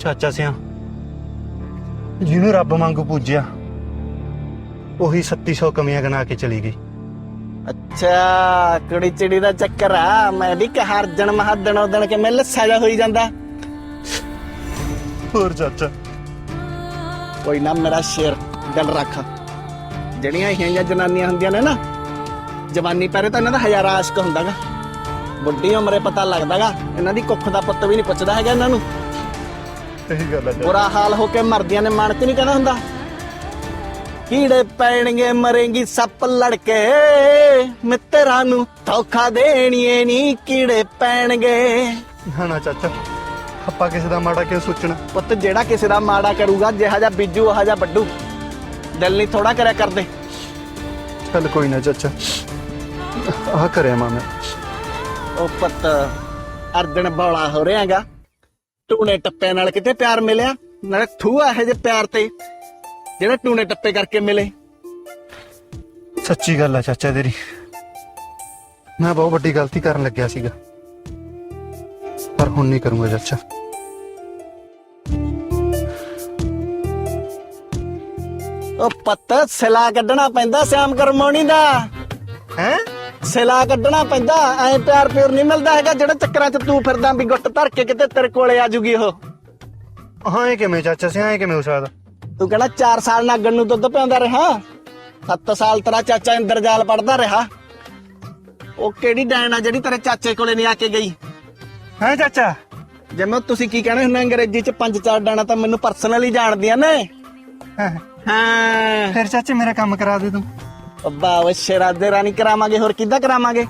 ਚਾਚਾ ਸਿਆ ਜਿਹਨੂੰ ਰੱਬ ਵਾਂਗੂ ਪੂਜਿਆ ਉਹੀ 3700 ਕਮੀਆਂ ਗਣਾ ਕੇ ਚਲੀ ਗਈ। ਅੱਛਾ ਕੁੜੀ ਚਿੜੀ ਦਾ ਚੱਕਰ ਆ ਮੈਂ ਵੀ ਕਿ ਹਰ ਜਨਮ ਹਰ ਦਿਨੋਂ ਦਿਨ ਕੇ ਮੈਂ ਲੱਸਾ ਜਾ ਹੋਈ ਜਾਂਦਾ। ਹੋਰ ਚਾਚਾ। ਕੋਈ ਨਾ ਮੇਰਾ ਸ਼ੇਰ ਗੱਲ ਰੱਖ। ਜਿਹੜੀਆਂ ਇਹ ਜਿਹੀਆਂ ਜਨਾਨੀਆਂ ਹੁੰਦੀਆਂ ਨੇ ਨਾ ਜਵਾਨੀ ਪਹਿਰੇ ਤਾਂ ਇਹਨਾਂ ਦਾ ਹਜ਼ਾਰਾਂ ਆਸ਼ਕ ਹੁੰਦਾਗਾ। ਬੁੱਢੀ ਉਮਰੇ ਪਤਾ ਲੱਗਦਾਗਾ ਇਹਨਾਂ ਦੀ ਕੁੱਖ ਦਾ ਪੁੱਤ ਵੀ ਨਹੀਂ ਪੁੱਛਦਾ ਹੈਗਾ ਇਹਨਾਂ ਨੂੰ। ਸਹੀ ਗੱਲ ਹੈ ਬੁਰਾ ਹਾਲ ਹੋ ਕੇ ਮਰਦੀਆਂ ਨੇ ਮਨ ਚ ਨਹੀਂ ਕਹਿੰਦਾ ਹੁੰਦਾ। ਕੀੜੇ ਪੈਣਗੇ ਮਰੇਂਗੀ ਸੱਪ ਲੜਕੇ। ਮਿੱਤਰਾਂ ਨੂੰ ਧੋਖਾ ਦੇਣੀਏ ਨਹੀਂ ਕੀੜੇ ਪੈਣਗੇ। ਨਾ ਨਾ ਚਾਚਾ ਆਪਾਂ ਕਿਸੇ ਦਾ ਮਾੜਾ ਕਿਉਂ ਸੋਚਣਾ? ਪੁੱਤ ਜਿਹੜਾ ਕਿਸੇ ਦਾ ਮਾੜਾ ਕਰੂਗਾ ਜਿਹਾ ਜਿਹਾ ਬੀਜੂ ਉਹ ਜਿਹਾ ਵੱਡੂ। ਦਿਲ ਨਹੀਂ ਥੋੜਾ ਕਰਿਆ ਕਰਦੇ। ਚੱਲ ਕੋਈ ਨਾ ਚਾਚਾ। ਆਹ ਕਰਿਆ ਮਾਂ ਮੈਂ। ਉਹ ਪੁੱਤ ਅਰਜਨ ਬੌਲਾ ਹੋ ਰਿਹਾਗਾ। ਟੂਣੇ ਟੱਪੇ ਨਾਲ ਕਿਤੇ ਪਿਆਰ ਮਿਲਿਆ? ਨਾਲੇ ਥੂ ਇਹੋ ਜਿਹੇ ਪਿਆਰ ਤੇ ਜਿਹੜਾ ਟੂਣੇ ਟੱਪੇ ਕਰਕੇ ਮਿਲੇ। ਸੱਚੀ ਗੱਲ ਆ ਚਾਚਾ ਤੇਰੀ। ਮੈਂ ਬਹੁਤ ਵੱਡੀ ਗਲਤੀ ਕਰਨ ਲੱਗਿਆ ਸੀਗਾ। ਪਰ ਹੁਣ ਨਹੀਂ ਕਰੂੰਗਾ ਚਾਚਾ। ਉਹ ਪੁੱਤ ਸਿਲਾ ਕੱਢਣਾ ਪੈਂਦਾ ਸਿਆਮ ਕਰਮੋਣੀ ਦਾ। ਹੈ? ਸਿਲਾ ਕੱਢਣਾ ਪੈਂਦਾ ਐ ਪਿਆਰ ਪਿਆਰ ਨਹੀਂ ਮਿਲਦਾ ਹੈਗਾ ਜਿਹੜਾ ਚੱਕਰਾਂ 'ਚ ਤੂੰ ਫਿਰਦਾ ਵੀ ਗੁੱਟ ਧਰ ਕੇ ਕਿਤੇ ਤੇਰੇ ਕੋਲੇ ਆ ਜੂਗੀ ਉਹ। ਹਾਂ ਇਹ ਕਿਵੇਂ ਚਾਚਾ ਸਿਆ ਇਹ ਕਿਵੇਂ ਹੋ ਸਕਦਾ? ਤੂੰ ਕਹਿੰਦਾ 4 ਸਾਲ ਨਾਗਣ ਨੂੰ ਦੁੱਧ ਪਿਆਉਂਦਾ ਰਿਹਾ 7 ਸਾਲ ਤੇਰਾ ਚਾਚਾ ਇੰਦਰਜਾਲ ਪੜਦਾ ਰਿਹਾ। ਉਹ ਕਿਹੜੀ ਡੈਣ ਆ ਜਿਹੜੀ ਤੇਰੇ ਚਾਚੇ ਕੋਲੇ ਨਹੀਂ ਆ ਕੇ ਗਈ? ਹੈ ਚਾਚਾ? ਜਿਵੇਂ ਤੁਸੀਂ ਕੀ ਕਹਿੰਦੇ ਹੁੰਦੇ ਅੰਗਰੇਜ਼ੀ 'ਚ ਪੰਜ ਚਾਰ ਡਾਣਾ ਤਾਂ ਮੈਨੂੰ ਪਰਸਨਲੀ ਜਾਣਦੀਆਂ ਨੇ। ਹੈਂ। ਫਿਰ ਚਾਚੇ ਮੇਰਾ ਕੰਮ ਕਰਾ ਦੇ ਤੂੰ। ਅੱਬਾ ਓਏ ਸ਼ੇਰਾ ਦੇ ਰਾਣੀ ਕਰਾਵਾਂਗੇ ਹੋਰ ਕਿੱਦਾਂ ਕਰਾਵਾਂਗੇ?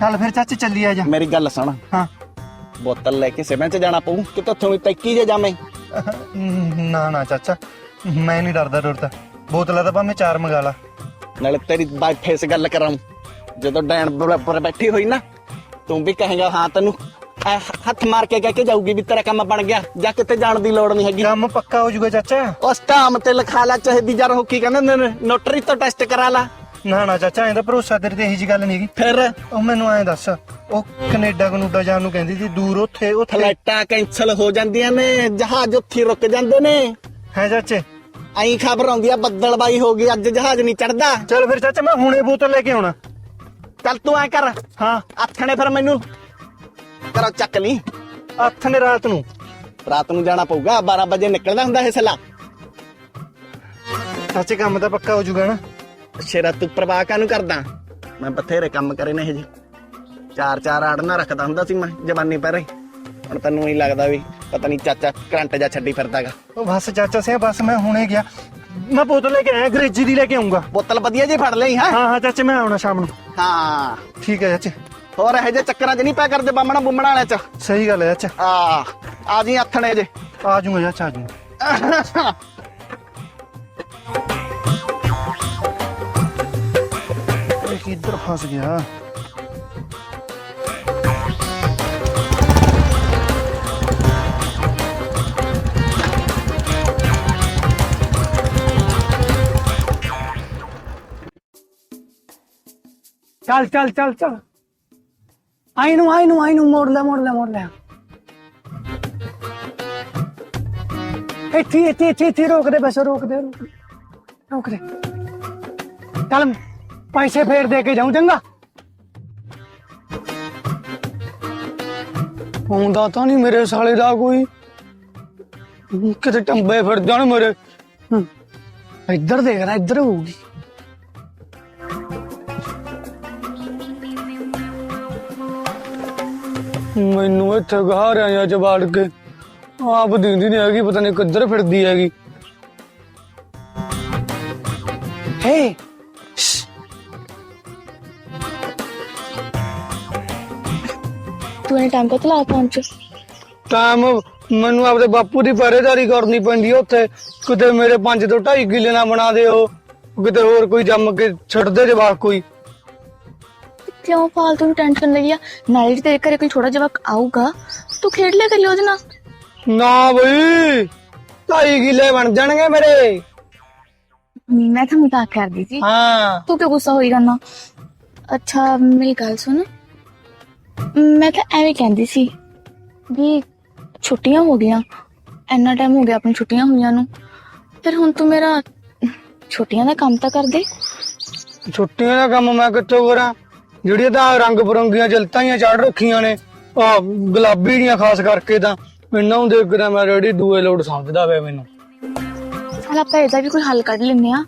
ਚੱਲ ਫਿਰ ਚਾਚੇ ਚੱਲੀ ਆ ਜਾ। ਮੇਰੀ ਗੱਲ ਸੁਣ। ਹਾਂ। ਬੋਤਲ ਲੈ ਕੇ ਸਿਵੇਂ 'ਚ ਜਾਣਾ ਪਊ ਕਿ ਤੱਥੋਂ ਟੈਕੀ ਜੇ ਜਾਵੇਂ। ਨਾ ਨਾ ਚਾਚਾ ਮੈਂ ਨਹੀਂ ਡਰਦਾ ਡਰਦਾ। ਬੋਤਲਾਂ ਤਾਂ ਭਾਵੇਂ ਚਾਰ ਮੰਗਾ ਲਾ। ਨਾਲੇ ਤੇਰੀ ਬੈਠੇ ਸੇ ਗੱਲ ਕਰਾਂ ਜਦੋਂ ਡੈਣ ਬਰਾਬਰ ਬੈਠੀ ਹੋਈ ਨਾ ਤੂੰ ਵੀ ਕਹੇਗਾ ਹਾਂ ਤੈਨੂੰ। ਹੱਥ ਮਾਰ ਕੇ ਕਹਿ ਕੇ ਜਾਊਗੀ ਵੀ ਤੇਰਾ ਕੰਮ ਬਣ ਗਿਆ। ਜਾਂ ਕਿਤੇ ਜਾਣ ਦੀ ਲੋੜ ਨਹੀਂ ਹੈਗੀ। ਕੰਮ ਪੱਕਾ ਹੋ ਜਾਊਗਾ ਚਾਚਾ। ਉਸ ਟਾਈਮ ਤੇ ਲਿਖਾ ਲਾ ਚਾਹੀਦੀ ਜਰ ਹੋ ਕੀ ਕਹਿੰਦੇ ਹੁੰਦੇ ਨੇ ਨੋਟਰੀ ਤੋਂ ਟੈਸਟ ਕਰਾ ਲਾ। ਨਾ ਨਾ ਚਾਚਾ ਇਹਦਾ ਭਰੋਸਾ ਤੇਰੇ ਤੇ ਇਹੀ ਜੀ ਗੱਲ ਨਹੀਂ ਹੈਗੀ। ਫਿਰ? ਉਹ ਮੈਨੂੰ ਐਂ ਦੱਸ ਉਹ ਕੈਨੇਡਾ ਕਨੂਡਾ ਜਾਣ ਨੂੰ ਕਹਿੰਦੀ ਸੀ ਦੂਰ ਉੱਥੇ ਉੱਥੇ। ਫਲਾਈਟਾਂ ਕੈਂਸਲ ਹੋ ਜਾਂਦੀਆਂ ਨੇ ਜਹਾਜ਼ ਉੱਥੇ ਹੀ ਰੁਕ ਜਾਂਦੇ ਨੇ। ਹੈ ਚਾਚੇ। ਐਂ ਖਬਰ ਆਉਂਦੀ ਆ ਬੱਦਲਬਾਈ ਹੋ ਗਈ ਅੱਜ ਜਹਾਜ਼ ਨਹੀਂ ਚੜਦਾ ਚੱਲ ਫਿਰ ਚਾਚਾ ਮੈਂ ਹੁਣੇ ਬੋਤਲ ਲੈ ਕੇ ਆਉਣਾ। ਚੱਲ ਤੂੰ ਐ ਕਰ। ਹਾਂ। ਆਥਣੇ ਫਿਰ ਮੈਨੂੰ। ਕਰੋ ਚੱਕ ਲਈ। ਅੱਠ ਨੇ ਰਾਤ ਨੂੰ। ਰਾਤ ਨੂੰ ਜਾਣਾ ਪਊਗਾ 12 ਵਜੇ ਨਿਕਲਦਾ ਹੁੰਦਾ ਇਹ ਸਲਾ। ਚਾਚੇ ਕੰਮ ਤਾਂ ਪੱਕਾ ਹੋ ਜਾਊਗਾ ਨਾ। ਸ਼ੇਰਾ ਤੂੰ ਪ੍ਰਵਾਹ ਕਾਨੂੰ ਕਰਦਾ? ਮੈਂ ਬਥੇਰੇ ਕੰਮ ਕਰੇ ਨੇ ਇਹ ਜੀ ਚਾਰ ਚਾਰ ਆੜਨਾ ਰੱਖਦਾ ਹੁੰਦਾ ਸੀ ਮੈਂ ਜਵਾਨੀ ਪਹਿਰੇ ਹੁਣ ਤੈਨੂੰ ਹੀ ਲੱਗਦਾ ਵੀ ਪਤਾ ਨਹੀਂ ਚਾਚਾ ਕਰੰਟ ਜਾ ਛੱਡੀ ਫਿਰਦਾਗਾ। ਉਹ ਬਸ ਚਾਚਾ ਸਿਆ ਬਸ ਮੈਂ ਹੁਣੇ ਗਿਆ। ਮੈਂ ਬੋਤਲ ਲੈ ਕੇ ਆਇਆ ਅੰਗਰੇਜ਼ੀ ਦੀ ਲੈ ਕੇ ਆਉਂਗਾ ਬੋਤਲ ਵਧੀਆ ਜੀ ਫੜ ਲਈ ਹਾਂ? ਹਾਂ ਹਾਂ ਚਾਚੇ ਮੈਂ ਆਉਣਾ ਸ਼ਾਮ ਨੂੰ। ਹਾਂ। ਠੀਕ ਹੈ ਚਾਚੇ। ਹੋਰ ਇਹ ਜੇ ਚੱਕਰਾਂ 'ਚ ਨਹੀਂ ਪੈ ਕਰਦੇ ਬਾਮਣਾ ਬੁੰਮਣਾ ਵਾਲਿਆਂ 'ਚ? ਸਹੀ ਗੱਲ ਹੈ ਚਾਚਾ ਆ ਆ ਜੀ ਹੱਥਣੇ ਜੇ। ਆ ਜਾਊਂਗਾ ਚਾਚਾ ਆ ਜਾਊਂਗਾ। ਇਹ ਕਿੱਧਰ ਫਸ ਗਿਆ? ਚੱਲ ਚੱਲ ਚੱਲ ਚੱਲ। ਆਈ ਨੂੰ ਆਈ ਨੂੰ ਆਈ ਨੂੰ ਮੋੜ ਲੈ ਮੋੜ ਲੈ ਮੋੜ ਲੈ ਇੱਥੇ ਇੱਥੇ ਇੱਥੇ ਇੱਥੇ ਰੋਕ ਦੇ ਬਸ ਰੋਕ ਦੇ ਰੋਕ ਦੇ, ਰੋਕ ਦੇ ਚੱਲ ਪੈਸੇ ਫੇਰ ਦੇ ਕੇ ਜਾਉਂ ਚੰਗਾ ਹੁੰਦਾ ਤਾਂ ਨਹੀਂ ਮੇਰੇ ਸਾਲੇ ਦਾ ਕੋਈ ਕਿਤੇ ਟੰਬੇ ਫਿਰ ਜਾਣ ਮੇਰੇ ਹਮ, ਇੱਧਰ ਦੇਖ ਰਿਹਾ ਇੱਧਰ ਹੋਊਗੀ ਮੈਨੂੰ ਇੱਥੇ ਗਾਰਿਆਂ ਚ ਵੜ ਕੇ। ਆਪ ਦਿੰਦੀ ਨਹੀਂ ਹੈਗੀ ਪਤਾ ਨਹੀਂ ਕਿੱਧਰ ਫਿਰਦੀ ਹੈਗੀ। ਹੇ! ਤੂੰ ਇਹ ਟਾਈਮ ਕੋ ਲਾ ਪਹੁੰਚ ਟਾਈਮ ਮੈਨੂੰ ਆਪਦੇ ਬਾਪੂ ਦੀ ਪਹਿਰੇਦਾਰੀ ਕਰਨੀ ਪੈਂਦੀ ਆ ਉੱਥੇ। ਕਿਤੇ ਮੇਰੇ 5 ਤੋਂ 2.5 ਕਿੱਲੇ ਨਾ ਬਣਾ ਦਿਓ। ਕਿਤੇ ਹੋਰ ਕੋਈ ਜੰਮ ਕੇ ਛੱਡ ਦੇ ਜਵਾਕ ਕੋਈ। ਕਿਉਂ ਫਾਲਤੂ ਨੂੰ ਟੈਨਸ਼ਨ ਲਈ ਆ? ਨਾਲੇ ਜੇ ਤੇਰੇ ਘਰੇ ਕੋਈ ਛੋਟਾ ਜਵਾਕ ਆਊਗਾ ਤੂੰ ਖੇਡ ਲਿਆ ਕਰੀ ਉਹਦੇ ਨਾਲ। ਨਾ ਬਈ 2.5 ਕਿੱਲੇ ਬਣ ਜਾਣਗੇ ਮੇਰੇ। ਮੈਂ ਤਾਂ ਮਜ਼ਾਕ ਕਰਦੀ ਸੀ। ਹਾਂ। ਤੂੰ ਕਿਉਂ ਗੁੱਸਾ ਹੋਈ ਜਾਂਦਾ? ਅੱਛਾ ਮੇਰੀ ਗੱਲ ਸੁਣ। ਮੈਂ ਤਾਂ ਐਵੇਂ ਕਹਿੰਦੀ ਸੀ ਵੀ ਛੁੱਟੀਆਂ ਹੋ ਗਈਆਂ। ਇੰਨਾ ਟਾਈਮ ਹੋ ਗਿਆ ਆਪਣੀ ਛੁੱਟੀਆਂ ਹੋਈਆਂ ਨੂੰ। ਫਿਰ ਹੁਣ ਤੂੰ ਮੇਰਾ ਛੁੱਟੀਆਂ ਦਾ ਕੰਮ ਤਾਂ ਕਰ ਦੇ। ਛੁੱਟੀਆਂ ਦਾ ਕੰਮ ਮੈਂ ਕਿੱਥੋਂ ਕਰਾਂ? ਜਿਹੜੀਆਂ ਤਾਂ ਰੰਗ ਬਰੰਗੀਆਂ ਜਲਤਾਂ ਹੀ ਚੜ ਰੱਖੀਆਂ ਨੇ ਆ ਗੁਲਾਬੀ ਦੀਆਂ ਖਾਸ ਕਰਕੇ ਤਾਂ ਇਹਨਾਂ ਨੂੰ ਦੇਖਦਾ ਮੈਂ ਰੈਡੀ ਦੂਏ ਲੋਡ ਸਮਝਦਾ ਪਿਆ ਮੈਨੂੰ। ਚਲ ਆਪਾਂ ਇਹਦਾ ਵੀ ਕੋਈ ਹੱਲ ਕੱਢ ਲੈਂਦੇ ਆ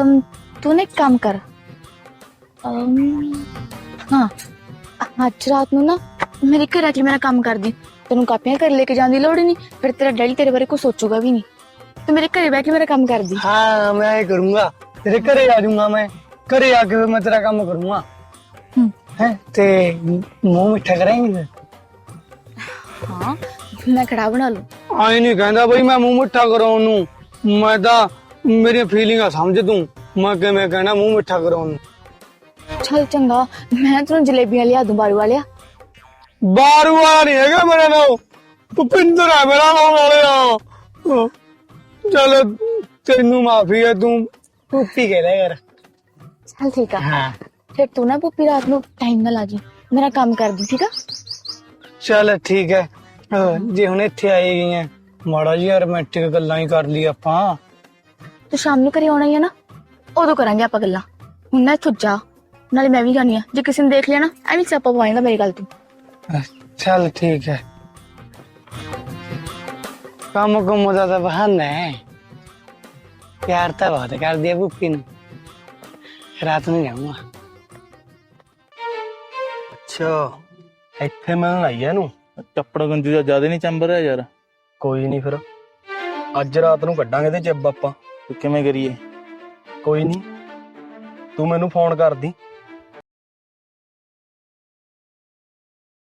ਅਮ, ਤੂੰ ਨਾ ਕੰਮ ਕਰ। ਅਮ, ਹਾਂ ਅੱਜ ਰਾਤ ਨੂੰ ਨਾ ਮੇਰੇ ਘਰ ਆ ਕੇ ਮੇਰਾ ਕੰਮ ਕਰਦੀ। ਤੈਨੂੰ ਕਾਪੀਆਂ ਕਰ ਲੈ ਕੇ ਜਾਣ ਦੀ ਲੋੜ ਨਹੀਂ ਫਿਰ ਤੇਰਾ ਡੈਡੀ ਤੇਰੇ ਬਾਰੇ ਕੁਝ ਸੋਚੂਗਾ ਵੀ ਨਹੀਂ। ਤੂੰ ਮੇਰੇ ਘਰੇ ਬਹਿ ਕੇ ਮੇਰਾ ਕੰਮ ਕਰਦੀ। ਹਾਂ ਮੈਂ ਇਹ ਕਰੂੰਗਾ। ਤੇਰੇ ਘਰੇ ਆ ਜਾਊਂਗਾ ਮੈਂ। ਘਰੇ ਆ ਕੇ ਮੈਂ ਤੇਰਾ ਕੰਮ ਕਰੂੰਗਾ। ਹੂੰ। ਹੈ ਤੇ ਮੂੰਹ ਮਿੱਠਾ ਕਰਾਂਗੇ ਫਿਰ? ਹਾਂ ਮੈਂ ਕੜਾ ਬਣਾ ਲੂ। ਆਈ ਨਹੀਂ ਕਹਿੰਦਾ ਬਈ ਮੈਂ ਮੂੰਹ ਮਿੱਠਾ ਕਰਾਉਣ ਨੂੰ। ਮੈਂ ਤਾਂ ਮੇਰੀਆਂ ਫੀਲਿੰਗਾਂ ਸਮਝ ਤੂੰ? ਮੈਂ ਕਿਵੇਂ ਕਹਿਣਾ ਮੂੰਹ ਮਿੱਠਾ ਕਰਾਉਣ ਨੂੰ? ਚਲ ਚੰਗਾ ਮੈਂ ਤੈਨੂੰ ਜਲੇਬੀਆਂ ਲਿਆ ਦੂੰ ਬਾਰੂ ਵਾਲਿਆ ਬਾਰੂ ਵਾਲਾ ਨਹੀਂ ਹੈਗਾ ਮੇਰੇ ਨਾਲ ਭੁਪਿੰਦਰ ਹੈ ਮੇਰਾ ਨਾਮ ਵਾਲਿਆ ਚੱਲ ਤੈਨੂੰ ਮਾਫੀ ਹੈ ਤੂੰ ਭੁੱਪੀ ਕਹਿ ਲੈ ਯਾਰ ਚਲ ਠੀਕ ਆ। ਹਾਂ। ਫਿਰ ਤੂੰ ਨਾ ਪੁੱਪੀ ਰਾਤ ਨੂੰ ਟਾਈਮ ਨਾਲ ਆ ਜੀ ਮੇਰਾ ਕੰਮ ਕਰਦੀ ਠੀਕ ਆ ਚੱਲ ਠੀਕ ਹੈ ਅਹ ਜੇ ਹੁਣ ਇੱਥੇ ਆਏ ਗਈਆਂ ਮਾੜਾ ਜਿਹਾ ਰੋਮਾਂਟਿਕ ਗੱਲਾਂ ਹੀ ਕਰ ਲਈ ਆਪਾਂ ਤੂੰ ਸ਼ਾਮ ਨੂੰ ਘਰੇ ਆਉਣਾ ਹੀ ਆ ਨਾ ਉਦੋਂ ਕਰਾਂਗੇ ਆਪਾਂ ਗੱਲਾਂ ਹੁਣ ਨਾ ਇੱਥੋਂ ਜਾ ਨਾਲੇ ਮੈਂ ਵੀ ਜਾਣੀ ਆ ਜੇ ਕਿਸੇ ਨੇ ਦੇਖ ਲਿਆ ਨਾ ਐਵੇਂ ਸਿਆਪਾ ਪਵਾਏਗਾ ਮੇਰੀ ਗੱਲ ਤੂੰ ਅਹ ਚੱਲ ਠੀਕ ਹੈ ਕੰਮ ਕੰਮ ਦਾ ਤਾਂ ਬਹਾਨਾ ਹੈ ਪਿਆਰ ਤਾਂ ਬਹੁਤ ਕਰਦੀ ਹੈ ਭੁੱਪੀ ਨੂੰ ਰਾਤ ਨੂੰ ਜਾਊਂਗਾ ਅੱਛਾ ਇੱਥੇ ਮੈਂ ਆਈ ਇਹਨੂੰ। ਚੱਪੜ ਗੰਜੂ ਦਾ ਜ਼ਿਆਦਾ ਨਹੀਂ ਚੰਬਰ ਰਿਹਾ ਯਾਰ। ਕੋਈ ਨਹੀਂ ਫਿਰ ਅੱਜ ਰਾਤ ਨੂੰ ਕੱਢਾਂਗੇ ਤੇ ਚੱਬ ਆਪਾਂ। ਤੇ ਕਿਵੇਂ ਕਰੀਏ? ਕੋਈ ਨਹੀਂ ਤੂੰ ਮੈਨੂੰ ਫੋਨ ਕਰਦੀ।